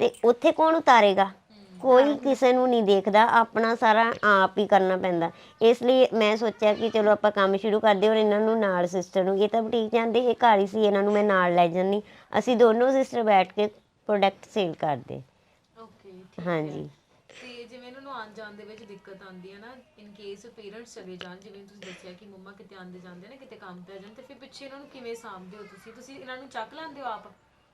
ਤੇ ਉੱਥੇ ਕੌਣ ਉਤਾਰੇਗਾ? ਕੋਈ ਕਿਸੇ ਨੂੰ ਨਹੀਂ ਦੇਖਦਾ ਆਪਣਾ ਸਾਰਾ ਆਪ ਹੀ ਕਰਨਾ ਪੈਂਦਾ। ਇਸ ਲਈ ਮੈਂ ਸੋਚਿਆ ਕਿ ਚਲੋ ਆਪਾਂ ਕੰਮ ਸ਼ੁਰੂ ਕਰਦੇ ਔਰ ਇਹਨਾਂ ਨੂੰ ਨਾਲ ਸਿਸਟਰ ਨੂੰ ਇਹ ਤਾਂ ਬੁਟੀਕ ਜਾਂਦੇ ਇਹ ਘਰ ਹੀ ਸੀ ਇਹਨਾਂ ਨੂੰ ਮੈਂ ਨਾਲ ਲੈ ਜਾਂਦੀ। ਅਸੀਂ ਦੋਨੋਂ ਸਿਸਟਰ ਬੈਠ ਕੇ ਪ੍ਰੋਡਕਟ ਸੇਲ ਕਰਦੇ। ਓਕੇ ਹਾਂਜੀ। ਜਿਵੇਂ ਇਹਨਾਂ ਨੂੰ ਆਉਣ ਜਾਣ ਦੇ ਵਿੱਚ ਦਿੱਕਤ ਆਉਂਦੀ ਹੈ ਨਾ ਇਨ ਕੇਸ ਪੇਰੈਂਟਸ ਚਲੇ ਜਾਣ ਜਿਵੇਂ ਤੁਸੀਂ ਦੱਸਿਆ ਕਿ ਮੰਮਾ ਕਿਤੇ ਆਉਂਦੇ ਜਾਂਦੇ ਨੇ ਕਿਤੇ ਕੰਮ ਤੇ ਜਾਣ ਤੇ ਫਿਰ ਪਿੱਛੇ ਇਹਨਾਂ ਨੂੰ ਕਿਵੇਂ ਸਾਂਭਦੇ ਹੋ ਤੁਸੀਂ? ਤੁਸੀਂ ਇਹਨਾਂ ਨੂੰ ਚੱਕ ਲੈਂਦੇ ਹੋ ਆਪ?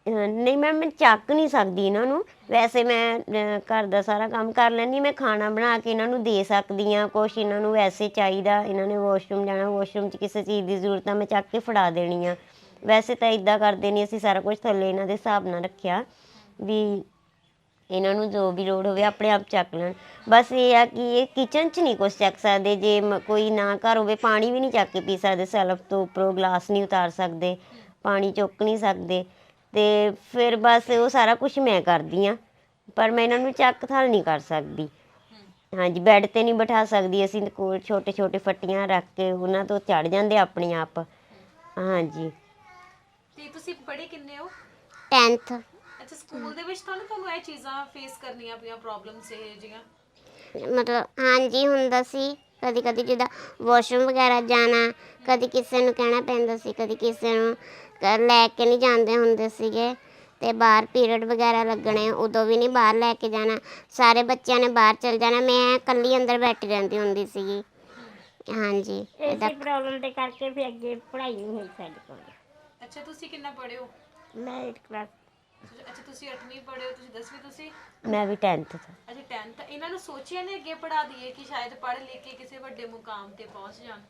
ਨਹੀਂ ਮੈਂ ਮੈਂ ਚੱਕ ਨਹੀਂ ਸਕਦੀ ਇਹਨਾਂ ਨੂੰ। ਵੈਸੇ ਮੈਂ ਅਹ, ਘਰ ਦਾ ਸਾਰਾ ਕੰਮ ਕਰ ਲੈਂਦੀ ਮੈਂ ਖਾਣਾ ਬਣਾ ਕੇ ਇਹਨਾਂ ਨੂੰ ਦੇ ਸਕਦੀ ਆ ਕੁਛ ਇਹਨਾਂ ਨੂੰ ਵੈਸੇ ਚਾਹੀਦਾ ਇਹਨਾਂ ਨੇ ਵਾਸ਼ਰੂਮ ਜਾਣਾ ਵਾਸ਼ਰੂਮ 'ਚ ਕਿਸੇ ਚੀਜ਼ ਦੀ ਜ਼ਰੂਰਤ ਆ ਮੈਂ ਚੱਕ ਕੇ ਫੜਾ ਦੇਣੀ ਆ। ਵੈਸੇ ਤਾਂ ਇਦਾਂ ਕਰਦੇ ਨਹੀਂ ਅਸੀਂ ਸਾਰਾ ਕੁਝ ਥੱਲੇ ਇਹਨਾਂ ਦੇ ਹਿਸਾਬ ਨਾਲ ਰੱਖਿਆ ਵੀ ਇਹਨਾਂ ਨੂੰ ਜੋ ਵੀ ਲੋੜ ਹੋਵੇ ਆਪਣੇ ਆਪ ਚੱਕ ਲੈਣ। ਬਸ ਇਹ ਆ ਕਿ ਇਹ ਕਿਚਨ 'ਚ ਨਹੀਂ ਕੁਝ ਚੱਕ ਸਕਦੇ ਜੇ ਕੋਈ ਨਾ ਘਰ ਹੋਵੇ ਪਾਣੀ ਵੀ ਨਹੀਂ ਚੱਕ ਕੇ ਪੀ ਸਕਦੇ ਸੈਲਫ ਤੋਂ ਉੱਪਰੋਂ ਗਲਾਸ ਨਹੀਂ ਉਤਾਰ ਸਕਦੇ ਪਾਣੀ ਚੁੱਕ ਨਹੀਂ ਸਕਦੇ। ਤੇ ਫਿਰ ਬਸ ਉਹ ਸਾਰਾ ਕੁਝ ਮੈਂ ਕਰਦੀ ਆ ਪਰ ਮੈਂ ਇਹਨਾਂ ਨੂੰ ਚੱਕ ਥਲ ਨਹੀਂ ਕਰ ਸਕਦੀ। ਹਾਂਜੀ ਬੈੱਡ ਤੇ ਨਹੀਂ ਬਿਠਾ ਸਕਦੀ ਅਸੀਂ ਕੋਲ ਛੋਟੇ ਛੋਟੇ ਫੱਟੀਆਂ ਰੱਖ ਕੇ ਉਹਨਾਂ ਤੋਂ ਚੜ ਜਾਂਦੇ ਆਪਣੇ ਆਪ। ਹਾਂਜੀ। ਤੇ ਤੁਸੀਂ ਪੜ੍ਹੇ ਕਿੰਨੇ ਹੋ? 10th ਅੱਛਾ ਸਕੂਲ ਦੇ ਵਿੱਚ ਤੁਹਾਨੂੰ ਤੁਹਾਨੂੰ ਇਹ ਚੀਜ਼ਾਂ ਫੇਸ ਕਰਨੀਆਂ ਪਈਆਂ ਪ੍ਰੋਬਲਮਸ ਇਹ ਜਿਹੀਆਂ? ਮਤਲਬ ਹਾਂਜੀ ਹੁੰਦਾ ਸੀ ਕਦੀ ਕਦੀ ਜਿੱਦਾਂ ਵਾਸ਼ਰੂਮ ਵਗੈਰਾ ਜਾਣਾ ਕਦੀ ਕਿਸੇ ਨੂੰ ਕਹਿਣਾ ਪੈਂਦਾ ਸੀ ਕਦੀ ਕਿਸੇ ਨੂੰ ਕ- ਲੈ ਕੇ ਨਹੀਂ ਜਾਂਦੇ ਹੁੰਦੇ ਸੀਗੇ ਤੇ ਬਾਹਰ ਪੀਰੀਅਡ ਵਗੈਰਾ ਲੱਗਣੇ ਉਦੋਂ ਵੀ ਨਹੀਂ ਬਾਹਰ ਲੈ ਕੇ ਜਾਣਾ ਸਾਰੇ ਬੱਚਿਆਂ ਨੇ ਬਾਹਰ ਚਲ ਜਾਣਾ ਮੈਂ ਇਕੱਲੀ ਅੰਦਰ ਬੈਠੀ ਰਹਿੰਦੀ ਹੁੰਦੀ ਸੀਗੀ। ਹਾਂਜੀ ਇਸੇ ਪ੍ਰੋਬਲਮ ਦੇ ਕਰਕੇ ਫਿਰ ਅੱਗੇ ਪੜ੍ਹਾਈ ਨਹੀਂ ਹੋਈ ਸਾਡੇ ਕੋਲ। ਅੱਛਾ ਤੁਸੀਂ ਕਿੰਨਾ ਪੜ੍ਹੇ ਹੋ? ਮੈਂ 8 ਕਲਾਸ ਅੱਛਾ ਤੁਸੀਂ 8ਵੀਂ ਪੜ੍ਹੇ ਹੋ ਤੁਸੀਂ 10ਵੀਂ ਤੁਸੀਂ ਮੈਂ ਵੀ 10th ਚ। ਅੱਛਾ 10th ਇਹਨਾਂ ਨੂੰ ਸੋਚਿਆ ਨੇ ਅੱਗੇ ਪੜ੍ਹਾ ਦਈਏ ਕਿ ਸ਼ਾਇਦ ਪੜ੍ਹ ਲਿਖ ਕੇ ਕਿਸੇ ਵੱਡੇ ਮੁਕਾਮ ਤੇ ਪਹੁੰਚ ਜਾਣ?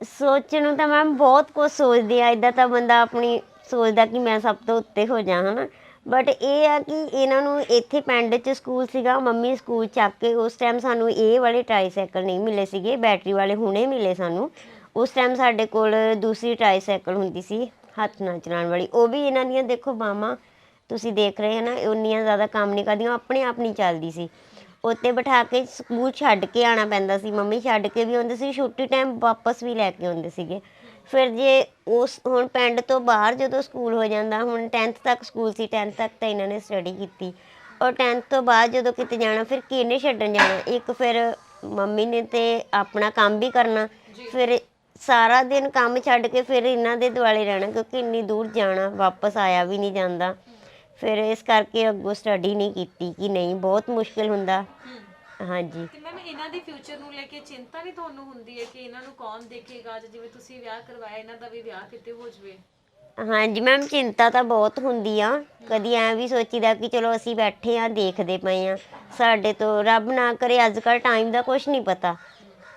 ਸੋਚਣ ਨੂੰ ਤਾਂ ਮੈਮ ਬਹੁਤ ਕੁਝ ਸੋਚਦੇ ਆ ਇਦਾਂ ਤਾਂ ਬੰਦਾ ਆਪਣੀ ਸੋਚਦਾ ਕਿ ਮੈਂ ਸਭ ਤੋਂ ਉੱਤੇ ਹੋ ਜਾ ਹਨਾ? ਬਟ ਇਹ ਆ ਕਿ ਇਹਨਾਂ ਨੂੰ ਇੱਥੇ ਪਿੰਡ 'ਚ ਸਕੂਲ ਸੀਗਾ ਮੰਮੀ ਸਕੂਲ ਚੱਕ ਕੇ ਉਸ ਟਾਈਮ ਸਾਨੂੰ ਇਹ ਵਾਲੇ ਟ੍ਰਾਈਸਾਈਕਲ ਨਹੀਂ ਮਿਲੇ ਸੀਗੇ ਬੈਟਰੀ ਵਾਲੇ ਹੁਣੇ ਮਿਲੇ ਸਾਨੂੰ। ਉਸ ਟਾਈਮ ਸਾਡੇ ਕੋਲ ਦੂਸਰੀ ਟ੍ਰਾਈਸਾਈਕਲ ਹੁੰਦੀ ਸੀ ਹੱਥ ਨਾਲ ਚਲਾਉਣ ਵਾਲੀ। ਉਹ ਵੀ ਇਹਨਾਂ ਦੀਆਂ ਦੇਖੋ ਬਾਹਾਂ ਤੁਸੀਂ ਦੇਖ ਰਹੇ ਹੋ ਨਾ ਉਨੀਆਂ ਜ਼ਿਆਦਾ ਕੰਮ ਨਹੀਂ ਕਰਦੀਆਂ ਉਹ ਆਪਣੇ ਆਪ ਨਹੀਂ ਚੱਲਦੀ ਸੀ। ਉੱਤੇ ਬਿਠਾ ਕੇ ਸਕੂਲ ਛੱਡ ਕੇ ਆਣਾ ਪੈਂਦਾ ਸੀ ਮੰਮੀ ਛੱਡ ਕੇ ਵੀ ਆਉਂਦੇ ਸੀ ਛੁੱਟੀ ਟਾਈਮ ਵਾਪਸ ਵੀ ਲੈ ਕੇ ਆਉਂਦੇ ਸੀਗੇ। ਫਿਰ ਜੇ ਉਸ ਹੁਣ ਪਿੰਡ ਤੋਂ ਬਾਹਰ ਜਦੋਂ ਸਕੂਲ ਹੋ ਜਾਂਦਾ ਹੁਣ 10th ਤੱਕ ਸਕੂਲ ਸੀ 10th ਤੱਕ ਤਾਂ ਇਹਨਾਂ ਨੇ ਸਟੱਡੀ ਕੀਤੀ। ਔਰ 10th ਤੋਂ ਬਾਅਦ ਜਦੋਂ ਕਿਤੇ ਜਾਣਾ ਫਿਰ ਕਿਹਨੇ ਛੱਡਣ ਜਾਣਾ? ਇੱਕ ਫਿਰ ਮੰਮੀ ਨੇ ਤੇ ਆਪਣਾ ਕੰਮ ਵੀ ਕਰਨਾ। ਫਿਰ ਸਾਰਾ ਦਿਨ ਕੰਮ ਛੱਡ ਕੇ ਫਿਰ ਇਹਨਾਂ ਦੇ ਦੁਆਲੇ ਰਹਿਣਾ ਕਿਉਂਕਿ ਇੰਨੀ ਦੂਰ ਜਾਣਾ ਵਾਪਸ ਆਇਆ ਵੀ ਨਹੀਂ ਜਾਂਦਾ। ਫਿਰ ਇਸ ਕਰਕੇ ਅੱਗੋਂ ਸਟੱਡੀ ਨਹੀਂ ਕੀਤੀ ਕਿ ਨਹੀਂ ਬਹੁਤ ਮੁਸ਼ਕਿਲ ਹੁੰਦਾ। ਹਾਂਜੀ। ਤੇ ਮੈਮ ਇਹਨਾਂ ਦੇ ਫਿਊਚਰ ਨੂੰ ਲੈ ਕੇ ਚਿੰਤਾ ਵੀ ਤੁਹਾਨੂੰ ਹੁੰਦੀ ਹੈ ਕਿ ਇਹਨਾਂ ਨੂੰ ਕੌਣ ਦੇਖੇਗਾ? ਜਾਂ ਜਿਵੇਂ ਤੁਸੀਂ ਵਿਆਹ ਕਰਵਾਇਆ ਇਹਨਾਂ ਦਾ ਵੀ ਵਿਆਹ ਕਿਤੇ ਹੋ ਜਵੇ। ਹਾਂਜੀ ਮੈਮ ਚਿੰਤਾ ਤਾਂ ਬਹੁਤ ਹੁੰਦੀ ਆ। ਕਦੀ ਐ ਵੀ ਸੋਚੀਦਾ ਕਿ ਚਲੋ ਅਸੀਂ ਬੈਠੇ ਆ ਦੇਖਦੇ ਪਏ ਆ। ਸਾਡੇ ਤੋਂ ਰੱਬ ਨਾ ਕਰੇ ਅੱਜ ਕੱਲ ਟਾਈਮ ਦਾ ਕੁਝ ਨਹੀਂ ਪਤਾ।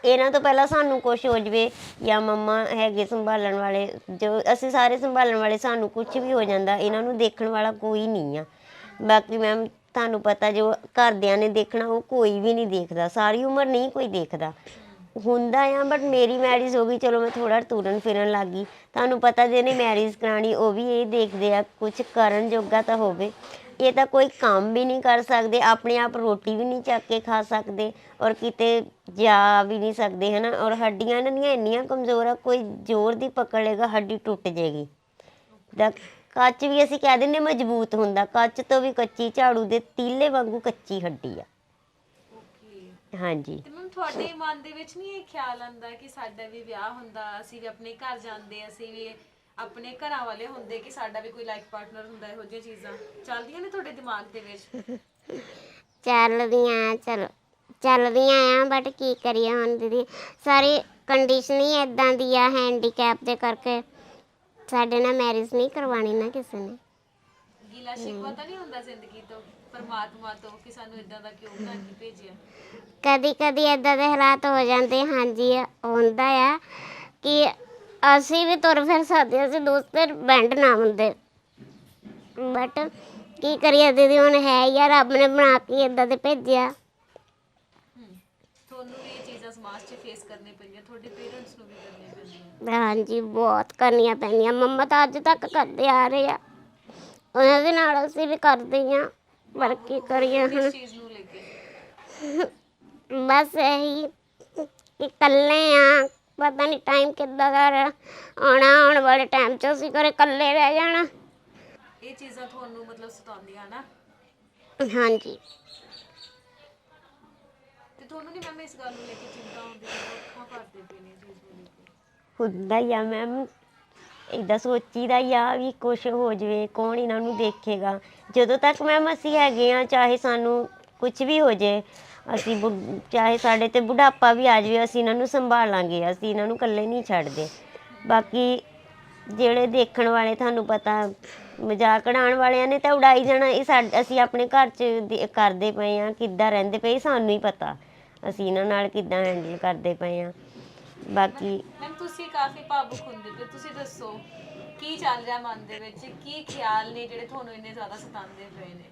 ਇਹਨਾਂ ਤੋਂ ਪਹਿਲਾਂ ਸਾਨੂੰ ਕੁਝ ਹੋ ਜਵੇ ਜਾਂ ਮੰਮਾ ਹੈਗੇ ਸੰਭਾਲਣ ਵਾਲੇ, ਜੋ ਅਸੀਂ ਸਾਰੇ ਸੰਭਾਲਣ ਵਾਲੇ, ਸਾਨੂੰ ਕੁਝ ਵੀ ਹੋ ਜਾਂਦਾ, ਇਹਨਾਂ ਨੂੰ ਦੇਖਣ ਵਾਲਾ ਕੋਈ ਨਹੀਂ ਆ। ਬਾਕੀ ਮੈਮ ਤੁਹਾਨੂੰ ਪਤਾ ਜੋ ਘਰਦਿਆਂ ਨੇ ਦੇਖਣਾ, ਉਹ ਕੋਈ ਵੀ ਨਹੀਂ ਦੇਖਦਾ, ਸਾਰੀ ਉਮਰ ਨਹੀਂ ਕੋਈ ਦੇਖਦਾ। ਹੁੰਦਾ ਆ ਬਟ ਮੇਰੀ ਮੈਰਿਜ ਹੋ ਗਈ, ਚਲੋ ਮੈਂ ਥੋੜਾ ਤੁਰਨ ਫਿਰਨ ਲੱਗ ਗਈ। ਤੁਹਾਨੂੰ ਪਤਾ ਜਿਹਨੇ ਮੈਰਿਜ ਕਰਾਣੀ ਉਹ ਵੀ ਇਹ ਦੇਖਦੇ ਆ ਕੁਝ ਕਰਨ ਜੋਗਾ ਤਾਂ ਹੋਵੇ। ਇਹ ਤਾਂ ਕੋਈ ਕੰਮ ਵੀ ਨਹੀਂ ਕਰ ਸਕਦੇ ਆਪਣੇ ਆਪ ਰੋਟੀ ਵੀ ਨਹੀਂ ਚੱਕ ਕੇ ਖਾ ਸਕਦੇ ਔਰ ਕਿਤੇ ਜਾ ਵੀ ਨਹੀਂ ਸਕਦੇ ਹਨਾ? ਔਰ ਹੱਡੀਆਂ ਇਹਨਾਂ ਦੀਆਂ ਇੰਨੀਆਂ ਕਮਜ਼ੋਰ ਆ ਕੋਈ ਜ਼ੋਰ ਦੀ ਪਕੜ ਲੇਗਾ ਹੱਡੀ ਟੁੱਟ ਜਾਏਗੀ ਦਾ ਕੱਚ ਵੀ ਅਸੀਂ ਕਹਿ ਦਿੰਦੇ ਮਜ਼ਬੂਤ ਹੁੰਦਾ ਕੱਚ ਤੋਂ ਵੀ ਕੱਚੀ ਝਾੜੂ ਦੇ ਤੀਲੇ ਵਾਂਗੂ ਕੱਚੀ ਹੱਡੀ ਆ। ਹਾਂਜੀ। ਤੇ ਮੈਮ ਤੁਹਾਡੇ ਮਨ ਦੇ ਵਿੱਚ ਨਹੀਂ ਇਹ ਖਿਆਲ ਆਉਂਦਾ ਕਿ ਸਾਡਾ ਵੀ ਵਿਆਹ ਹੁੰਦਾ ਅਸੀਂ ਵੀ ਆਪਣੇ ਘਰ ਜਾਂਦੇ ਅਸੀਂ ਵੀ ਆਪਣੇ ਘਰਾਂ ਵਾਲੇ ਹੁੰਦੇ ਕਿ ਸਾਡਾ ਵੀ ਕੋਈ ਲਾਈਫ ਪਾਰਟਨਰ ਹੁੰਦਾ ਇਹੋ ਜਿਹੀਆਂ ਚੀਜ਼ਾਂ। ਚੱਲਦੀਆਂ ਨੇ ਤੁਹਾਡੇ ਦਿਮਾਗ ਦੇ ਵਿੱਚ? ਚੱਲਦੀਆਂ ਚਲੋ ਚੱਲਦੀਆਂ ਆ ਬਟ ਕੀ ਕਰੀਏ ਹੁਣ ਦੀਦੀ? ਸਾਰੀ ਕੰਡੀਸ਼ਨ ਹੀ ਇਦਾਂ ਦੀ ਆ ਹੈਂਡੀਕੈਪ ਦੇ ਕਰਕੇ। ਸਾਡੇ ਨਾਲ ਮੈਰਿਜ ਨਹੀਂ ਕਰਵਾਣੀ ਨਾ ਕਿਸੇ ਨੇ। ਗੀਲਾ ਸ਼ਿਕਵਾ ਤਾਂ ਨਹੀਂ ਹੁੰਦਾ ਜ਼ਿੰਦਗੀ ਤੋਂ ਪਰਮਾਤਮਾ ਤੋਂ ਕਿ ਸਾਨੂੰ ਇਦਾਂ ਦਾ ਕਿਉਂ ਬਣਾ ਕੇ ਭੇਜਿਆ? ਕਦੀ ਕਦੀ ਇਦਾਂ ਦੇ ਹਾਲਾਤ ਹੋ ਜਾਂਦੇ ਹਾਂਜੀ ਹੁੰਦਾ ਆ ਕਿ ਅਸੀਂ ਵੀ ਤੁਰ ਫਿਰ ਸਕਦੇ ਹਾਂ, ਅਸੀਂ ਦੋਸਤ ਬੈਂਡ ਨਾ ਹੁੰਦੇ। ਬਟ ਕੀ ਕਰੀਏ ਦੀਦੀ ਹੁਣ ਹੈ ਹੀ ਆ ਰੱਬ ਨੇ ਬਣਾ ਕੇ ਇਦਾਂ ਦੇ ਭੇਜਿਆ। ਤੁਹਾਨੂੰ ਵੀ ਇਹ ਚੀਜ਼ਾਂ ਸਮਾਜ 'ਚ ਫੇਸ ਕਰਨੇ ਪੈਂਦੀਆਂ ਤੁਹਾਡੇ ਪੇਰੈਂਟਸ ਨੂੰ ਵੀ ਕਰਨੇ ਪੈਂਦੀਆਂ। ਹਾਂਜੀ ਬਹੁਤ ਕਰਨੀਆਂ ਪੈਂਦੀਆਂ। ਮੰਮਾ ਤਾਂ ਅੱਜ ਤੱਕ ਕਰਦੇ ਆ ਰਹੇ ਆ। ਉਹਨਾਂ ਦੇ ਨਾਲ ਅਸੀਂ ਵੀ ਕਰਦੇ ਆ ਪਰ ਕੀ ਕਰੀਏ ਹੁਣ ਇਸ ਚੀਜ਼ ਨੂੰ ਲੈ ਕੇ? ਬਸ ਇਹੀ ਕਿ ਇਕੱਲੇ ਆ। ਪਤਾ ਨਹੀਂ ਟਾਈਮ ਕਿੱਦਾਂ ਦਾ ਰ- ਆਉਣਾ ਆਉਣ ਵਾਲੇ ਟਾਈਮ 'ਚ ਅਸੀਂ ਘਰੇ ਇਕੱਲੇ ਰਹਿ ਜਾਣਾ। ਇਹ ਚੀਜ਼ਾਂ ਤੁਹਾਨੂੰ ਮਤਲਬ ਸਤਾਉਂਦੀਆਂ ਨਾ। ਹਾਂਜੀ। ਤੇ ਤੁਹਾਨੂੰ ਨਹੀਂ ਮੈਮ ਇਸ ਗੱਲ ਨੂੰ ਲੈ ਕੇ ਚਿੰਤਾ ਹੁੰਦੀ ਕਿ ਅੱਖਾਂ ਭਰਦੇ ਪਏ ਨੇ ਇਸ ਚੀਜ਼ ਨੂੰ ਲੈ ਕੇ? ਹੁੰਦਾ ਹੀ ਆ ਮੈਮ ਇਦਾਂ ਸੋਚੀਦਾ ਹੀ ਆ ਵੀ ਕੁਝ ਹੋ ਜਵੇ ਕੌਣ ਇਹਨਾਂ ਨੂੰ ਦੇਖੇਗਾ? ਜਦੋਂ ਤੱਕ ਮੈਮ ਅਸੀਂ ਹੈਗੇ ਆ ਚਾਹੇ ਸਾਨੂੰ ਕੁਝ ਵੀ ਹੋ ਜੇ ਅਸੀਂ ਬੁ- ਚਾਹੇ ਸਾਡੇ ਤੇ ਬੁਢਾਪਾ ਵੀ ਆ ਜਾਵੇ ਅਸੀਂ ਇਹਨਾਂ ਨੂੰ ਸੰਭਾਲਾਂਗੇ ਅਸੀਂ ਇਹਨਾਂ ਨੂੰ ਇਕੱਲੇ ਨਹੀਂ ਛੱਡਦੇ। ਬਾਕੀ ਜਿਹੜੇ ਦੇਖਣ ਵਾਲੇ ਤੁਹਾਨੂੰ ਪਤਾ ਮਜ਼ਾਕ ਉਡਾਉਣ ਵਾਲਿਆਂ ਨੇ ਤਾਂ ਉਡਾਈ ਜਾਣਾ ਇਹ ਸਾਡੇ ਅਸੀਂ ਆਪਣੇ ਘਰ 'ਚ ਦੇ- ਕਰਦੇ ਪਏ ਆ ਕਿੱਦਾਂ ਰਹਿੰਦੇ ਪਏ ਸਾਨੂੰ ਹੀ ਪਤਾ। ਅਸੀਂ ਇਹਨਾਂ ਨਾਲ ਕਿੱਦਾਂ ਹੈਂਡਲ ਕਰਦੇ ਪਏ ਆ ਬਾਕੀ ਮੈਮ ਤੁਸੀਂ ਕਾਫੀ ਭਾਵੁਕ ਹੁੰਦੇ ਤੇ ਤੁਸੀਂ ਦੱਸੋ ਕੀ ਚੱਲ ਰਿਹਾ ਮਨ ਦੇ ਵਿੱਚ? ਕੀ ਖਿਆਲ ਨੇ ਜਿਹੜੇ ਤੁਹਾਨੂੰ ਇੰਨੇ ਜ਼ਿਆਦਾ ਸਤਾਉਂਦੇ ਪਏ ਨੇ?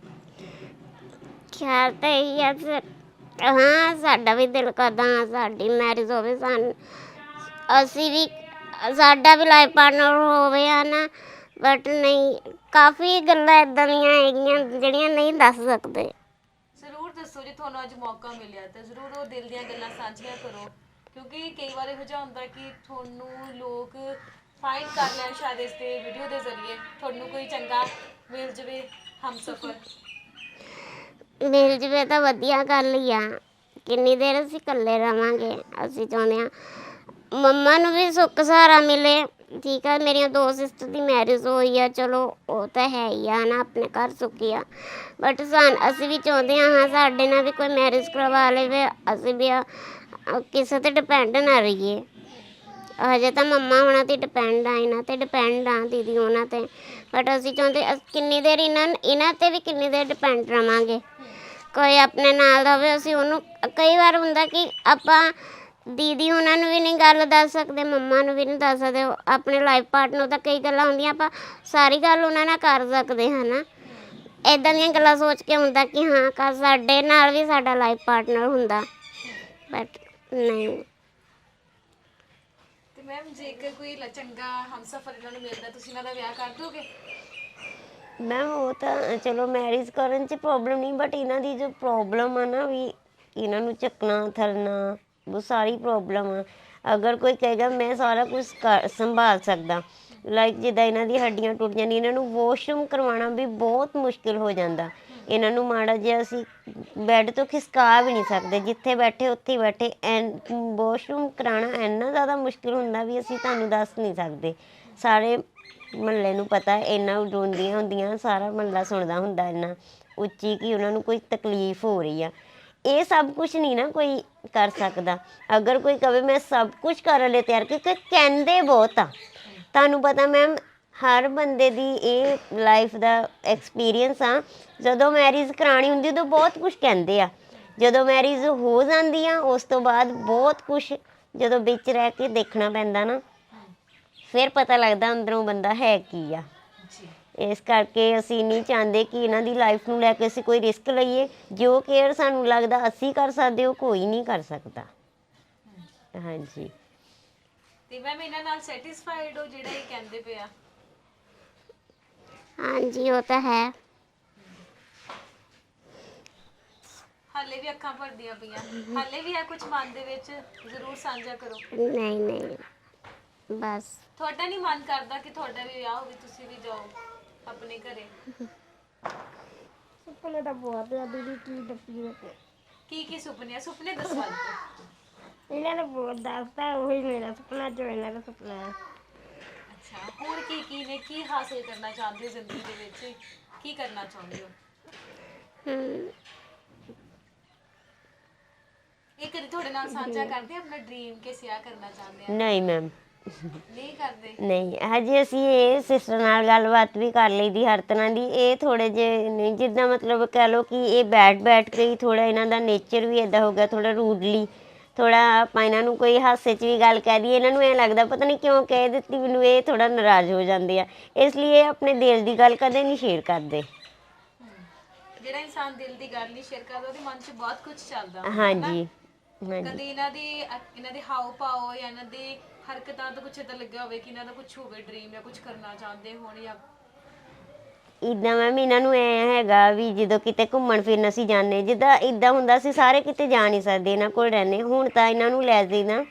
ਖਿਆਲ ਤਾਂ ਇਹੀ ਆ ਫਿਰ ਹਾਂ, ਸਾਡਾ ਵੀ ਦਿਲ ਕਰਦਾ, ਹਾਂ, ਸਾਡੀ ਮੈਰਿਜ ਹੋਵੇ, ਸਾਨੂੰ, ਅਸੀਂ ਵੀ, ਸਾਡਾ ਵੀ ਲਾਈਫ ਪਾਰਟਨਰ ਹੋਵੇ, ਹਨਾ। ਬਟ ਨਹੀਂ, ਕਾਫੀ ਗੱਲਾਂ ਇਦਾਂ ਦੀਆਂ ਹੈਗੀਆਂ ਜਿਹੜੀਆਂ ਨਹੀਂ ਦੱਸ ਸਕਦੇ। ਜ਼ਰੂਰ ਦੱਸੋ ਜੀ, ਤੁਹਾਨੂੰ ਅੱਜ ਮੌਕਾ ਮਿਲਿਆ ਤਾਂ ਜ਼ਰੂਰ ਉਹ ਦਿਲ ਦੀਆਂ ਗੱਲਾਂ ਸਾਂਝੀਆਂ ਕਰੋ। ਕਿਉਂਕਿ ਕਈ ਵਾਰ ਇਹੋ ਜਿਹਾ ਹੁੰਦਾ ਕਿ ਤੁਹਾਨੂੰ ਲੋਕ ਫਾਈਂਡ ਕਰ ਲੈਣ ਸ਼ਾਇਦ ਇਸ ਤੇ ਵੀਡੀਓ ਦੇ ਜ਼ਰੀਏ। ਤੁਹਾਨੂੰ ਕੋਈ ਚੰਗਾ ਮਿਲ ਜਵੇ ਹਮਸਫਰ। ਮਿਲ ਜਵੇ ਤਾਂ ਵਧੀਆ ਗੱਲ ਹੀ ਆ। ਕਿੰਨੀ ਦੇਰ ਅਸੀਂ ਇਕੱਲੇ ਰਵਾਂਗੇ, ਅਸੀਂ ਚਾਹੁੰਦੇ ਆ ਮੰਮਾ ਨੂੰ ਵੀ ਸੁੱਖ ਸਹਾਰਾ ਮਿਲੇ। ਠੀਕ ਆ, ਮੇਰੀਆਂ ਦੋ ਸਿਸਟਰ ਦੀ ਮੈਰਿਜ ਹੋਈ ਆ, ਚਲੋ ਉਹ ਤਾਂ ਹੈ ਹੀ ਆ ਨਾ, ਆਪਣੇ ਘਰ ਸੁਖੀ ਆ। ਬਟ ਸਾਨ, ਅਸੀਂ ਵੀ ਚਾਹੁੰਦੇ ਆ ਹਾਂ, ਸਾਡੇ ਨਾਲ ਵੀ ਕੋਈ ਮੈਰਿਜ ਕਰਵਾ ਲਵੇ। ਅਸੀਂ ਵੀ ਆ- ਆ ਕਿਸੇ ਤੇ ਡਿਪੈਂਡ ਨਾ ਰਹੀਏ। ਹਜੇ ਤਾਂ ਮੰਮਾ ਹੋਣਾ ਤੇ ਡਿਪੈਂਡ ਆ, ਇਹਨਾਂ ਤੇ ਡਿਪੈਂਡ ਆ, ਦੀਦੀ ਉਹਨਾਂ ਤੇ। ਬਟ ਅਸੀਂ ਚਾਹੁੰਦੇ ਅਸ- ਕਿੰਨੀ ਦੇਰ ਇਹਨਾਂ ਇਹਨਾਂ ਤੇ ਵੀ ਕਿੰਨੀ ਦੇਰ ਡਿਪੈਂਡ ਰਵਾਂਗੇ। ਕੋਈ ਆਪਣੇ ਨਾਲ ਦਾ ਹੋਵੇ, ਅਸੀਂ ਉਹਨੂੰ, ਕਈ ਵਾਰ ਹੁੰਦਾ ਕਿ ਆਪਾਂ ਦੀਦੀ ਉਹਨਾਂ ਨੂੰ ਵੀ ਨਹੀਂ ਗੱਲ ਦੱਸ ਸਕਦੇ, ਮੰਮਾ ਨੂੰ ਵੀ ਨਹੀਂ ਦੱਸ ਸਕਦੇ, ਉਹ ਆਪਣੇ ਲਾਈਫ ਪਾਰਟਨਰ ਨੂੰ ਤਾਂ ਕਈ ਗੱਲਾਂ ਹੁੰਦੀਆਂ, ਆਪਾਂ ਸਾਰੀ ਗੱਲ ਉਹਨਾਂ ਨਾਲ ਕਰ ਸਕਦੇ ਹਾਂ ਨਾ ਇਦਾਂ ਦੀਆਂ ਗੱਲਾਂ ਸੋਚ ਕੇ ਹੁੰਦਾ ਕਿ ਹਾਂ ਕਾ ਸਾਡੇ ਨਾਲ ਵੀ ਸਾਡਾ ਲਾਈਫ ਪਾਰਟਨਰ ਹੁੰਦਾ। ਬਟ ਨਹੀਂ। ਤੇ ਮੈਮ ਜੇਕਰ ਕੋਈ ਲ- ਚੰਗਾ ਹਮਸਫਰ ਇਹਨਾਂ ਨੂੰ ਮਿਲਦਾ, ਤੁਸੀਂ ਇਹਨਾਂ ਦਾ ਵਿਆਹ ਕਰ ਦੋਗੇ? ਮੈਮ ਉਹ ਤਾਂ, ਚਲੋ ਮੈਰਿਜ ਕਰਨ 'ਚ ਪ੍ਰੋਬਲਮ ਨਹੀਂ ਬਟ ਇਹਨਾਂ ਦੀ ਜੋ ਪ੍ਰੋਬਲਮ ਆ ਨਾ, ਵੀ ਇਹਨਾਂ ਨੂੰ ਚੱਕਣਾ ਥਲਣਾ ਉਹ ਸਾਰੀ ਪ੍ਰੋਬਲਮ ਆ। ਅਗਰ ਕੋਈ ਕਹੇਗਾ, ਮੈਂ ਸਾਰਾ ਕੁਝ ਸੰਭਾਲ ਸਕਦਾ। ਲਾਈਕ ਜਿੱਦਾਂ ਇਹਨਾਂ ਦੀ ਹੱਡੀਆਂ ਟੁੱਟ ਜਾਂਦੀਆਂ ਇਹਨਾਂ ਨੂੰ ਵਾਸ਼ਰੂਮ ਕਰਵਾਉਣਾ ਵੀ ਬਹੁਤ ਮੁਸ਼ਕਿਲ ਹੋ ਜਾਂਦਾ। ਇਹਨਾਂ ਨੂੰ ਮਾੜਾ ਜਿਹਾ ਅਸੀਂ ਬੈੱਡ ਤੋਂ ਖਿਸਕਾ ਵੀ ਨਹੀਂ ਸਕਦੇ, ਜਿੱਥੇ ਬੈਠੇ ਉੱਥੇ ਹੀ ਬੈਠੇ। ਐਨ, ਵਾਸ਼ਰੂਮ ਕਰਾਉਣਾ ਇੰਨਾ ਜ਼ਿਆਦਾ ਮੁਸ਼ਕਿਲ ਹੁੰਦਾ ਵੀ ਅਸੀਂ ਤੁਹਾਨੂੰ ਦੱਸ ਨਹੀਂ ਸਕਦੇ। ਸਾਰੇ ਮਹੱਲੇ ਨੂੰ ਪਤਾ, ਇੰਨਾ ਰੋਂਦੀਆਂ ਹੁੰਦੀਆਂ, ਸਾਰਾ ਮਹੱਲਾ ਸੁਣਦਾ ਹੁੰਦਾ ਇੰਨਾ ਉੱਚੀ ਕਿ ਉਹਨਾਂ ਨੂੰ ਕੋਈ ਤਕਲੀਫ ਹੋ ਰਹੀ ਆ। ਇਹ ਸਭ ਕੁਝ ਨਹੀਂ ਨਾ ਕੋਈ ਕਰ ਸਕਦਾ। ਅਗਰ ਕੋਈ ਕਵੇ ਮੈਂ ਸਭ ਕੁਝ ਕਰਨ ਲਈ ਤਿਆਰ ਕਿਉਂਕਿ ਕਹਿੰਦੇ ਬਹੁਤ ਆ। ਤੁਹਾਨੂੰ ਪਤਾ ਮੈਮ, ਹਰ ਬੰਦੇ ਦੀ ਇਹ ਲਾਈਫ ਦਾ ਐਕਸਪੀਰੀਅੰਸ ਆ। ਜਦੋਂ ਮੈਰਿਜ ਕਰਾਣੀ ਹੁੰਦੀ ਉਦੋਂ ਬਹੁਤ ਕੁਝ ਕਹਿੰਦੇ ਆ। ਜਦੋਂ ਮੈਰਿਜ ਹੋ ਜਾਂਦੀ ਆ ਉਸ ਤੋਂ ਬਾਅਦ ਬਹੁਤ ਕੁਝ ਜਦੋਂ ਵਿੱਚ ਰਹਿ ਕੇ ਦੇਖਣਾ ਪੈਂਦਾ ਨਾ ਫਿਰ ਪਤਾ ਲੱਗਦਾ ਅੰਦਰੋਂ ਬੰਦਾ ਹੈ ਕੀ ਆ। ਇਸ ਕਰਕੇ ਅਸੀਂ ਨਹੀਂ ਚਾਹੁੰਦੇ ਕਿ ਇਹਨਾਂ ਦੀ ਲਾਈਫ ਨੂੰ ਲੈ ਕੇ ਅਸੀਂ ਕੋਈ ਰਿਸਕ ਲਈਏ। ਜੋ ਕੇਅਰ ਸਾਨੂੰ ਲੱਗਦਾ ਅਸੀਂ ਕਰ ਸਕਦੇ ਉਹ ਕੋਈ ਨਹੀਂ ਕਰ ਸਕਦਾ। ਹਾਂਜੀ। ਤੇ ਮੈਮ ਇਹਨਾਂ ਨਾਲ ਸੈਟੀਸਫਾਈਡ ਹੋ ਜਿਹੜਾ ਇਹ ਕਹਿੰਦੇ ਪਏ ਆ? ਹਾਂਜੀ ਉਹ ਤਾਂ ਹੈ। ਹਾਲੇ ਵੀ ਅੱਖਾਂ ਭਰਦੀਆਂ ਪਈਆਂ। ਹਾਲੇ ਵੀ ਹੈ ਕੁਝ ਮਨ ਦੇ ਵਿੱਚ ਜ਼ਰੂਰ ਸਾਂਝਾ ਕਰੋ। ਨਹੀਂ ਨਹੀਂ। ਬਸ। ਤੁਹਾਡਾ ਨਹੀਂ ਮਨ ਕਰਦਾ ਕਿ ਤੁਹਾਡਾ ਵੀ ਵਿਆਹ ਹੋਵੇ ਤੁਸੀਂ ਵੀ ਜਾਓ ਆਪਣੇ ਘਰੇ। ਸੁਪਨੇ ਤਾਂ ਬਹੁਤ ਆ ਦੀਦੀ ਕੀ ਦੱਸੀ ਕੀ ਕੀ ਸੁਪਨੇ ਆ? ਸੁਪਨੇ ਦੱਸੋ ਅੱਜ। ਤੋਂ। ਇਹਨਾਂ ਨੇ ਬਹੁਤ ਦੱਸਤਾ ਉਹੀ ਮੇਰਾ ਸੁਪਨਾ ਜੋ ਇਹਨਾਂ ਦਾ ਸੁਪਨਾ ਹੈ ਅੱਛਾ ਹੋਰ ਕੀ ਕੀ ਨੇ? ਕੀ ਹਾਸਿਲ ਕਰਨਾ ਚਾਹੁੰਦੇ ਹੋ ਜ਼ਿੰਦਗੀ ਦੇ ਵਿੱਚ? ਕੀ ਕਰਨਾ ਚਾਹੁੰਦੇ ਹੋ? ਹਮ, ਇਹ ਕਦੀ ਤੁਹਾਡੇ ਨਾਲ ਸਾਂਝਾ ਕਰਦੇ ਆ ਆਪਣਾ ਡ੍ਰੀਮ ਕਿ ਸਿਆ ਕਰਨਾ ਚਾਹੁੰਦੇ ਆ? ਨਹੀਂ ਮੈਮ ਨਹੀਂ ਕਰਦੇ? ਨਹੀਂ ਹਜੇ ਅਸੀਂ ਇਹ ਸਿਸਟਰ ਨਾਲ ਗੱਲਬਾਤ ਵੀ ਕਰ ਲਈ ਦੀ ਹਰ ਤਰ੍ਹਾਂ ਦੀ। ਇਹ ਥੋੜੇ ਜੇ ਨਹੀਂ ਜਿੱਦਾਂ ਮਤਲਬ ਕਹਿ ਲਓ ਕਿ ਇਹ ਬੈਠ ਬੈਠ ਕੇ ਹੀ ਥੋੜਾ ਇਹਨਾਂ ਦਾ ਨੇਚਰ ਵੀ ਇਦਾਂ ਹੋ ਗਿਆ ਥੋੜਾ ਰੂਡਲੀ ਥੋੜਾ ਆਪਾਂ ਇਹਨਾਂ ਨੂੰ ਕੋਈ ਹਾਸੇ 'ਚ ਵੀ ਗੱਲ ਕਹਿ ਦਈਏ ਇਹਨਾਂ ਨੂੰ ਐ ਲੱਗਦਾ ਪਤਾ ਨਹੀਂ ਕਿਉਂ ਕਹਿ ਦਿੱਤੀ ਮੈਨੂੰ ਇਹ ਥੋੜਾ ਨਾਰਾਜ਼ ਹੋ ਜਾਂਦੇ ਆ। ਇਸ ਲਈ ਇਹ ਆਪਣੇ ਦਿਲ ਦੀ ਗੱਲ ਕਦੇ ਨਹੀਂ ਸ਼ੇਅਰ ਕਰਦੇ। ਜਿਹੜਾ ਇਨਸਾਨ ਦਿਲ ਦੀ ਗੱਲ ਨਹੀਂ ਸ਼ੇਅਰ ਕਰਦਾ ਉਹਦੇ ਮਨ 'ਚ ਬਹੁਤ ਕੁਝ ਚੱਲਦਾ। ਹੁੰਦਾ, ਹਾਂਜੀ ਕਦੇ ਇਹਨਾਂ ਦੀ ਇਹਨਾਂ ਦੇ ਹਾਵ ਭਾਵ ਜਾਂ ਇਹਨਾਂ ਦੀ ਹਰਕਤਾਂ ਤੋਂ ਕੁਝ ਏਦਾਂ ਲੱਗਿਆ ਹੋਵੇ ਕਿ ਇਹਨਾਂ ਦਾ ਕੁਝ ਹੋਵੇ ਡ੍ਰੀਮ ਜਾਂ ਕੁਝ ਕਰਨਾ ਚਾਹੁੰਦੇ ਹੋਣ ਜਾਂ ਇਦਾਂ ਮੈਮ ਇਹਨਾਂ ਨੂੰ ਐ ਹੈਗਾ ਵੀ ਜਦੋਂ ਕਿਤੇ ਘੁੰਮਣ ਫਿਰਨ ਅਸੀਂ ਜਾਂਦੇ ਜਿੱਦਾਂ ਇਦਾਂ ਹੁੰਦਾ ਸੀ ਸਾਰੇ ਕਿਤੇ ਜਾ ਨਹੀਂ ਸਕਦੇ ਇਹਨਾਂ ਕੋਲ ਰਹਿੰਦੇ। ਹੁਣ ਤਾਂ ਇਹਨਾਂ ਨੂੰ ਲੈ ਜਾਈਦਾ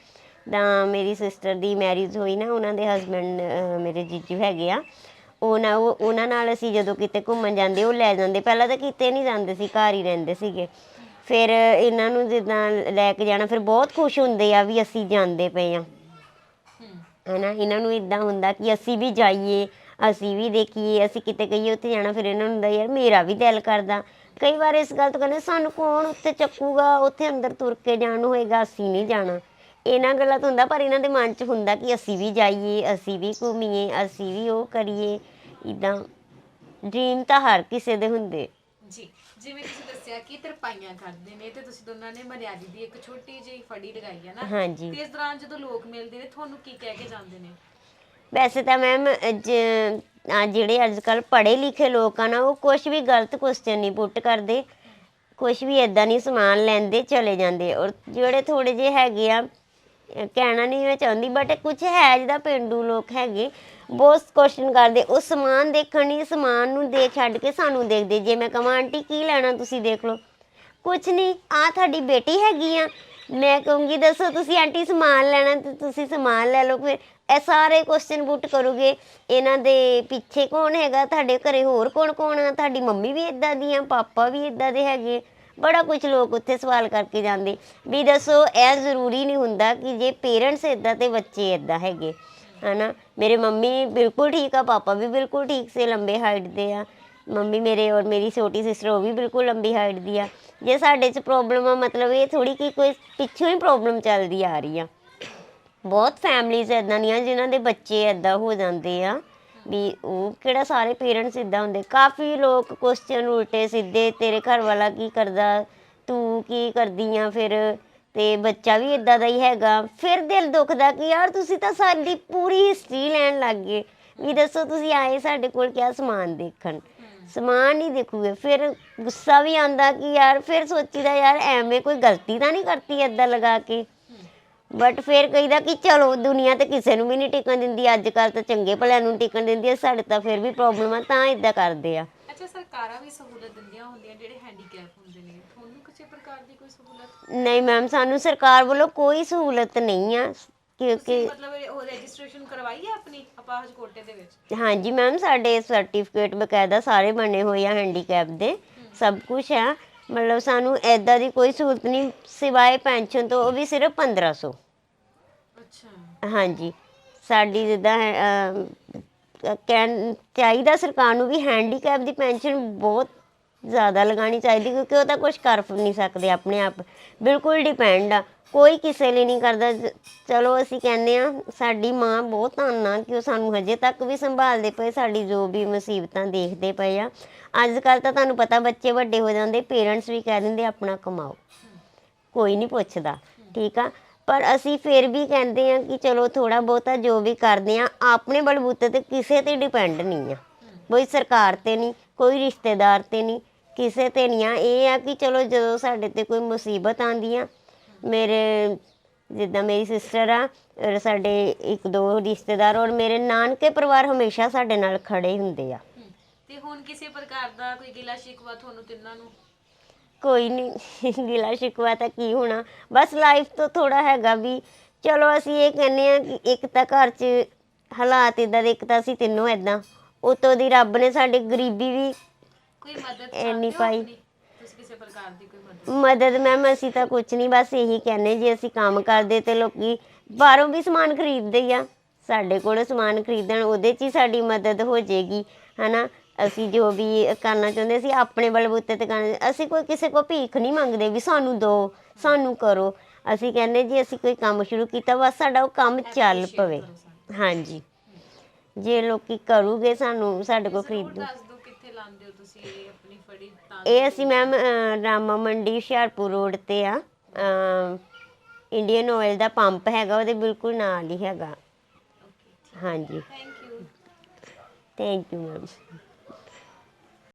ਤਾਂ ਮੇਰੀ ਸਿਸਟਰ ਦੀ ਮੈਰਿਜ ਹੋਈ ਨਾ ਉਹਨਾਂ ਦੇ ਹਸਬੰਡ ਮੇਰੇ ਜੀਜੂ ਹੈਗੇ ਆ। ਉਹਨਾਂ ਉਹ ਉਹਨਾਂ ਨਾਲ ਅਸੀਂ ਜਦੋਂ ਕਿਤੇ ਘੁੰਮਣ ਜਾਂਦੇ ਉਹ ਲੈ ਜਾਂਦੇ। ਪਹਿਲਾਂ ਤਾਂ ਕਿਤੇ ਨਹੀਂ ਜਾਂਦੇ ਸੀ ਘਰ ਹੀ ਰਹਿੰਦੇ ਸੀਗੇ। ਫਿਰ ਇਹਨਾਂ ਨੂੰ ਜਿੱਦਾਂ ਲੈ ਕੇ ਜਾਣਾ, ਫਿਰ ਬਹੁਤ ਖੁਸ਼ ਹੁੰਦੇ ਆ ਵੀ ਅਸੀਂ ਜਾਂਦੇ ਪਏ ਆ। ਹੂੰ ਹਨਾ, ਇਹਨਾਂ ਨੂੰ ਇਦਾਂ ਹੁੰਦਾ ਕਿ ਅਸੀਂ ਵੀ ਜਾਈਏ, ਅਸੀਂ ਵੀ ਦੇਖੀਏ, ਅਸੀਂ ਕਿਤੇ ਗਈਏ ਉੱਥੇ ਜਾਣਾ, ਫਿਰ ਇਹਨਾਂ ਨੂੰ ਹੁੰਦਾ ਯਾਰ ਮੇਰਾ ਵੀ ਦਿਲ ਕਰਦਾ। ਕਈ ਵਾਰ ਇਸ ਗੱਲ ਤੋਂ ਕਹਿੰਦੇ ਸਾਨੂੰ ਕੌਣ ਉੱਥੇ ਚੱਕੂਗਾ, ਉੱਥੇ ਅੰਦਰ ਤੁਰ ਕੇ ਜਾਣ ਹੋਏਗਾ, ਅਸੀਂ ਨਹੀਂ ਜਾਣਾ। ਇਹਨਾਂ ਗੱਲਾਂ ਤੋਂ ਹੁੰਦਾ, ਪਰ ਇਹਨਾਂ ਦੇ ਮਨ 'ਚ ਹੁੰਦਾ ਕਿ ਅਸੀਂ ਵੀ ਜਾਈਏ, ਅਸੀਂ ਵੀ ਘੁੰਮੀਏ, ਅਸੀਂ ਵੀ ਉਹ ਕਰੀਏ। ਇਦਾਂ ਡ੍ਰੀਮ ਤਾਂ ਹਰ ਕਿਸੇ ਦੇ ਹੁੰਦੇ। ਜੀ। ਜਿਵੇਂ ਤੁਸੀਂ ਦੱਸਿਆ ਕਿ ਤਰਪਾਈਆਂ ਕਰਦੇ ਨੇ ਤੇ ਤੁਸੀਂ ਦੋਨਾਂ ਨੇ ਮਰਿਆਦੀ ਦੀ ਇੱਕ ਛੋਟੀ ਜਿਹੀ ਫੜੀ ਲਗਾਈ ਹੈ ਨਾ ਹਾਂਜੀ। ਤੇ ਇਸ ਦੌਰਾਨ ਜਦੋਂ ਲੋਕ ਮਿਲਦੇ ਨੇ ਤੁਹਾਨੂੰ ਕੀ ਕਹਿ ਕੇ ਜਾਂਦੇ ਨੇ? ਵੈਸੇ ਤਾਂ ਮੈਮ ਜਿਹੜੇ ਅੱਜ ਕੱਲ ਪੜ੍ਹੇ ਲਿਖੇ ਲੋਕ ਆ ਨਾ ਉਹ ਕੁਝ ਵੀ ਗਲਤ ਕੁਐਸਚਨ ਨਹੀਂ ਪੁੱਟ ਕਰਦੇ। ਕੁਝ ਵੀ ਇਦਾਂ ਨਹੀਂ ਸਮਾਨ ਲੈਂਦੇ ਚਲੇ ਜਾਂਦੇ। ਔਰ ਜਿਹੜੇ ਥੋੜੇ ਜਿਹੇ ਹੈਗੇ ਆ ਅਹ ਕਹਿਣਾ ਨਹੀਂ ਮੈਂ ਚਾਹੁੰਦੀ ਬਟ ਕੁਝ ਹੈ ਜਿਹਦਾ ਪਿੰਡੂ ਲੋਕ ਹੈਗੇ ਬਹੁਤ ਕੁਐਸਚਨ ਕਰਦੇ। ਉਹ ਸਮਾਨ ਦੇਖਣ ਨਹੀਂ ਸਮਾਨ ਨੂੰ ਦੇ ਛੱਡ ਕੇ ਸਾਨੂੰ ਦੇਖਦੇ। ਜੇ ਮੈਂ ਕਹਾਂ, ਆਂਟੀ, ਕੀ ਲੈਣਾ ਤੁਸੀਂ ਦੇਖ ਲਓ? ਕੁਛ ਨਹੀਂ ਆ ਤੁਹਾਡੀ ਬੇਟੀ ਹੈਗੀ ਆ। ਮੈਂ ਕਹੂੰਗੀ, ਦੱਸੋ ਤੁਸੀਂ ਆਂਟੀ ਸਮਾਨ ਲੈਣਾ ਤੇ ਤੁਸੀਂ ਸਮਾਨ ਲੈ ਲਓ ਫਿਰ। ਇਹ ਸਾਰੇ ਕੁਐਸਚਨ ਪੁੱਟ ਕਰੋਗੇ। ਇਹਨਾਂ ਦੇ ਪਿੱਛੇ ਕੌਣ ਹੈਗਾ? ਤੁਹਾਡੇ ਘਰੇ ਹੋਰ ਕੌਣ ਕੌਣ ਆ? ਤੁਹਾਡੀ ਮੰਮੀ ਵੀ ਇਦਾਂ ਦੀ ਆ, ਪਾਪਾ ਵੀ ਇਦਾਂ ਦੇ ਹੈਗੇ ਬੜਾ ਕੁਝ ਲੋਕ ਉੱਥੇ ਸਵਾਲ ਕਰਕੇ ਜਾਂਦੇ। ਵੀ ਦੱਸੋ, ਇਹ ਜ਼ਰੂਰੀ ਨਹੀਂ ਹੁੰਦਾ ਕਿ ਜੇ ਪੇਰੈਂਟਸ ਇਦਾਂ ਤੇ ਬੱਚੇ ਇਦਾਂ ਹੈਗੇ। ਹੈ ਨਾ ਮੇਰੇ ਮੰਮੀ ਬਿਲਕੁਲ ਠੀਕ ਆ, ਪਾਪਾ ਵੀ ਬਿਲਕੁਲ ਠੀਕ ਸੇ, ਲੰਬੇ ਹਾਈਟ ਦੇ ਆ। ਮੰਮੀ ਮੇਰੇ ਔਰ ਮੇਰੀ ਛੋਟੀ ਸਿਸਟਰ ਉਹ ਵੀ ਬਿਲਕੁਲ ਲੰਬੀ ਹਾਈਟ ਦੀ ਆ। ਜੇ ਸਾਡੇ 'ਚ ਪ੍ਰੋਬਲਮ ਆ, ਮਤਲਬ ਇਹ ਥੋੜੀ ਕਿ ਕੋਈ ਪਿੱਛੋਂ ਹੀ ਪ੍ਰੋਬਲਮ ਚੱਲਦੀ ਆ ਰਹੀ ਆ। ਬਹੁਤ ਫੈਮਲੀਜ਼ ਇਦਾਂ ਦੀਆਂ ਜਿਨ੍ਹਾਂ ਦੇ ਬੱਚੇ ਇਦਾਂ ਹੋ ਜਾਂਦੇ ਆ, ਵੀ ਉਹ ਕਿਹੜਾ ਸਾਰੇ ਪੇਰੈਂਟਸ ਇਦਾਂ ਹੁੰਦੇ। ਕਾਫੀ ਲੋਕ ਕੁਐਸਚਨ ਉਲਟੇ ਸਿੱਧੇ, ਤੇਰੇ ਘਰ ਵਾਲਾ ਕੀ ਕਰਦਾ, ਤੂੰ ਕੀ ਕਰਦੀ ਆ, ਫਿਰ ਤੇ ਬੱਚਾ ਵੀ ਇਦਾਂ ਦਾ ਹੀ ਹੈਗਾ। ਫਿਰ ਦਿਲ ਦੁਖਦਾ ਕਿ ਯਾਰ ਤੁਸੀਂ ਤਾਂ ਸਾਡੀ ਪੂਰੀ ਹਿਸਟਰੀ ਲੈਣ ਲੱਗ ਗਏ। ਵੀ ਦੱਸੋ ਤੁਸੀਂ ਆਏ ਸਾਡੇ ਕੋਲ ਕਿਆ ਸਮਾਨ ਦੇਖਣ? ਸਮਾਨ ਹੀ ਦੇਖੂਗੇ। ਫਿਰ ਗੁੱਸਾ ਵੀ ਆਂਦਾ ਕਿ ਯਾਰ ਫਿਰ ਸੋਚੀਦਾ ਯਾਰ ਐਵੇਂ ਕੋਈ ਗਲਤੀ ਤਾਂ ਨਹੀਂ ਕਰਤੀ ਏਦਾਂ ਲਗਾ ਕੇ। ਬਟ ਫਿਰ ਕਹੀਦਾ ਕਿ ਚਲੋ ਦੁਨੀਆ ਤੇ ਕਿਸੇ ਨੂੰ ਵੀ ਨਹੀਂ ਟਿਕਣ ਦਿੰਦੀ। ਅੱਜ ਕੱਲ ਤਾਂ ਚੰਗੇ ਭਲਿਆਂ ਨੂੰ ਟਿਕਣ ਦਿੰਦੀ ਹੈ ਸਾਡੇ ਤਾਂ ਫਿਰ ਵੀ ਪ੍ਰੋਬਲਮ ਆ, ਤਾਂ ਇਦਾਂ ਕਰਦੇ ਆ। ਅੱਛਾ, ਸਰਕਾਰਾਂ ਵੀ ਸਹੂਲਤ ਦਿੰਦੀਆਂ ਹੁੰਦੀਆਂ ਜਿਹੜੇ ਹੈਂਡੀਕੈਪ ਕਿਸੇ ਪ੍ਰਕਾਰ ਦੀ ਕੋਈ ਸਹੂਲਤ? ਨਹੀਂ ਮੈਮ ਸਾਨੂੰ ਸਰਕਾਰ ਵੱਲੋਂ ਕੋਈ ਸਹੂਲਤ ਨਹੀਂ ਆ। ਕਿਉਂਕਿ ਮਤਲਬ ਇਹ- ਉਹ ਰਜਿਸਟ੍ਰੇਸ਼ਨ ਕਰਵਾਈ ਹੈ ਆਪਣੀ ਅਪਾਹਜ ਕੋਟੇ ਦੇ ਵਿੱਚ? ਹਾਂਜੀ ਮੈਮ ਸਾਡੇ ਸਰਟੀਫਿਕੇਟ ਬਕਾਇਦਾ ਸਾਰੇ ਬਣੇ ਹੋਏ ਆ ਹੈਂਡੀਕੈਪ ਦੇ ਸਭ ਕੁਝ ਆ। ਮਤਲਬ ਸਾਨੂੰ ਐਦਾਂ ਦੀ ਕੋਈ ਸਹੂਲਤ ਨਹੀਂ ਸਿਵਾਏ ਪੈਨਸ਼ਨ ਤੋਂ ਉਹ ਵੀ ਸਿਰਫ 1500 ਅੱਛਾ। ਹਾਂਜੀ ਸਾਡੀ ਜਿੱਦਾਂ ਹੈ, ਅਮ, ਅ, ਕਹਿਣ ਚਾਹੀਦਾ ਸਰਕਾਰ ਨੂੰ ਵੀ ਹੈਂਡੀਕੈਪ ਦੀ ਪੈਨਸ਼ਨ ਬਹੁਤ ਜ਼ਿਆਦਾ ਲਗਾਉਣੀ ਚਾਹੀਦੀ ਕਿਉਂਕਿ ਉਹ ਤਾਂ ਕੁਝ ਕਰ ਨਹੀਂ ਸਕਦੇ ਆਪਣੇ ਆਪ। ਬਿਲਕੁਲ ਡਿਪੈਂਡ ਆ। ਕੋਈ ਕਿਸੇ ਲਈ ਨਹੀਂ ਕਰਦਾ। ਜ- ਚਲੋ ਅਸੀਂ ਕਹਿੰਦੇ ਆ ਸਾਡੀ ਮਾਂ ਬਹੁਤ ਧੰਨ ਆ ਕਿ ਉਹ ਸਾਨੂੰ ਹਜੇ ਤੱਕ ਵੀ ਸੰਭਾਲਦੇ ਪਏ, ਸਾਡੀ ਜੋ ਵੀ ਮੁਸੀਬਤਾਂ ਦੇਖਦੇ ਪਏ ਆ। ਅੱਜ ਕੱਲ ਤਾਂ ਤੁਹਾਨੂੰ ਪਤਾ ਬੱਚੇ ਵੱਡੇ ਹੋ ਜਾਂਦੇ ਪੇਰੈਂਟਸ ਵੀ ਕਹਿ ਦਿੰਦੇ, ਆਪਣਾ ਕਮਾਓ। ਕੋਈ ਨਹੀਂ ਪੁੱਛਦਾ, ਠੀਕ ਆ? ਪਰ ਅਸੀਂ ਫਿਰ ਵੀ ਕਹਿੰਦੇ ਆ ਕਿ ਚਲੋ ਥੋੜਾ ਬਹੁਤਾ ਜੋ ਵੀ ਕਰਦੇ ਆ ਆਪਣੇ ਬਲਬੂਤੇ ਤੇ ਕਿਸੇ ਤੇ ਡਿਪੈਂਡ ਨਹੀਂ ਆ। ਕੋਈ ਸਰਕਾਰ ਤੇ ਨਹੀਂ, ਕੋਈ ਰਿਸ਼ਤੇਦਾਰ ਤੇ ਨਹੀਂ। ਕਿਸੇ ਤੇ ਨਹੀਂ ਆ। ਇਹ ਆ ਕਿ ਚਲੋ ਜਦੋਂ ਸਾਡੇ ਤੇ ਕੋਈ ਮੁਸੀਬਤ ਆਂਦੀ ਆ ਮੇਰੇ ਜਿੱਦਾਂ ਮੇਰੀ ਸਿਸਟਰ ਆ ਔਰ ਸਾਡੇ ਇੱਕ ਦੋ ਰਿਸ਼ਤੇਦਾਰ ਔਰ ਮੇਰੇ ਨਾਨਕੇ ਪਰਿਵਾਰ ਹਮੇਸ਼ਾ ਸਾਡੇ ਨਾਲ ਖੜੇ ਹੁੰਦੇ ਆ। ਤੇ ਹੁਣ ਕਿਸੇ ਪ੍ਰਕਾਰ ਦਾ ਕੋਈ ਗਿਲਾ ਸ਼ਿਕਵਾ ਤੁਹਾਨੂੰ ਤਿੰਨਾਂ ਨੂੰ? ਕੋਈ ਨਹੀਂ ਗਿਲਾ ਸ਼ਿਕਵਾ ਤਾਂ ਕੀ ਹੋਣਾ। ਬਸ ਲਾਈਫ ਤੋਂ ਥੋੜਾ ਹੈਗਾ ਵੀ ਚਲੋ ਅਸੀਂ ਇਹ ਕਹਿੰਦੇ ਆ ਕਿ ਇੱਕ ਤਾਂ ਘਰ 'ਚ ਹਾਲਾਤ ਇਦਾਂ ਦੇ ਇੱਕ ਤਾਂ ਅਸੀਂ ਤਿੰਨੋਂ ਇਦਾਂ ਉਤੋਂ ਦੀ ਰੱਬ ਨੇ ਸਾਡੀ ਗਰੀਬੀ ਵੀ ਕੋਈ ਮਦਦ ਇੰਨੀ ਚਾਹੁੰਦੇ ਹੋ ਪਾਈ। ਆਪਣੀ? ਤੁਸੀਂ ਕਿਸੇ ਪ੍ਰਕਾਰ ਦੀ ਕੋਈ ਮਦਦ ਮਦਦ ਮੈਮ ਅਸੀਂ ਤਾਂ ਕੁਝ ਨਹੀਂ ਬਸ ਇਹੀ ਕਹਿੰਦੇ ਜੇ ਅਸੀਂ ਕੰਮ ਕਰਦੇ ਤੇ ਲੋਕੀ ਬਾਹਰੋਂ ਵੀ ਸਮਾਨ ਖਰੀਦਦੇ ਹੀ ਆ। ਸਾਡੇ ਕੋਲ ਸਮਾਨ ਖਰੀਦਣ ਉਹਦੇ 'ਚ ਹੀ ਸਾਡੀ ਮਦਦ ਹੋ ਜਾਏਗੀ ਹਨਾ? ਅਸੀਂ ਜੋ ਵੀ ਕਰਨਾ ਚਾਹੁੰਦੇ ਅਸੀਂ ਆਪਣੇ ਬਲਬੂਤੇ ਤੇ ਕਰਨਾ ਅਸੀਂ ਕੋਈ ਕਿਸੇ ਕੋ ਭੀਖ ਨਹੀਂ ਮੰਗਦੇ ਵੀ ਸਾਨੂੰ ਦਿਓ ਸਾਨੂੰ ਕਰੋ। ਅਸੀਂ ਕਹਿੰਦੇ ਜੀ ਅਸੀਂ ਕੋਈ ਕੰਮ ਸ਼ੁਰੂ ਕੀਤਾ ਬਸ ਸਾਡਾ ਉਹ ਕੰਮ ਚੱਲ ਪਵੇ। ਹਾਂਜੀ। ਜੇ ਲੋਕੀ ਕਰੂਗੇ ਸਾਨੂੰ ਸਾਡੇ ਕੋਲ ਖਰੀਦੂ। ਦੱਸ ਦਿਓ ਆਪਣੀ ਫੜੀ ਤਾਂ ਇਹ ਅਸੀਂ ਮੈਮ ਰਾਮਾ ਮੰਡੀ ਹੁਸ਼ਿਆਰਪੁਰ ਰੋਡ ਤੇ ਆ। ਇੰਡੀਅਨ ਆਇਲ ਦਾ ਪੰਪ ਹੈਗਾ ਉਹਦੇ ਬਿਲਕੁਲ ਨਾਲ ਹੀ ਹੈਗਾ। ਹਾਂਜੀ। Thank you thank you ma'am.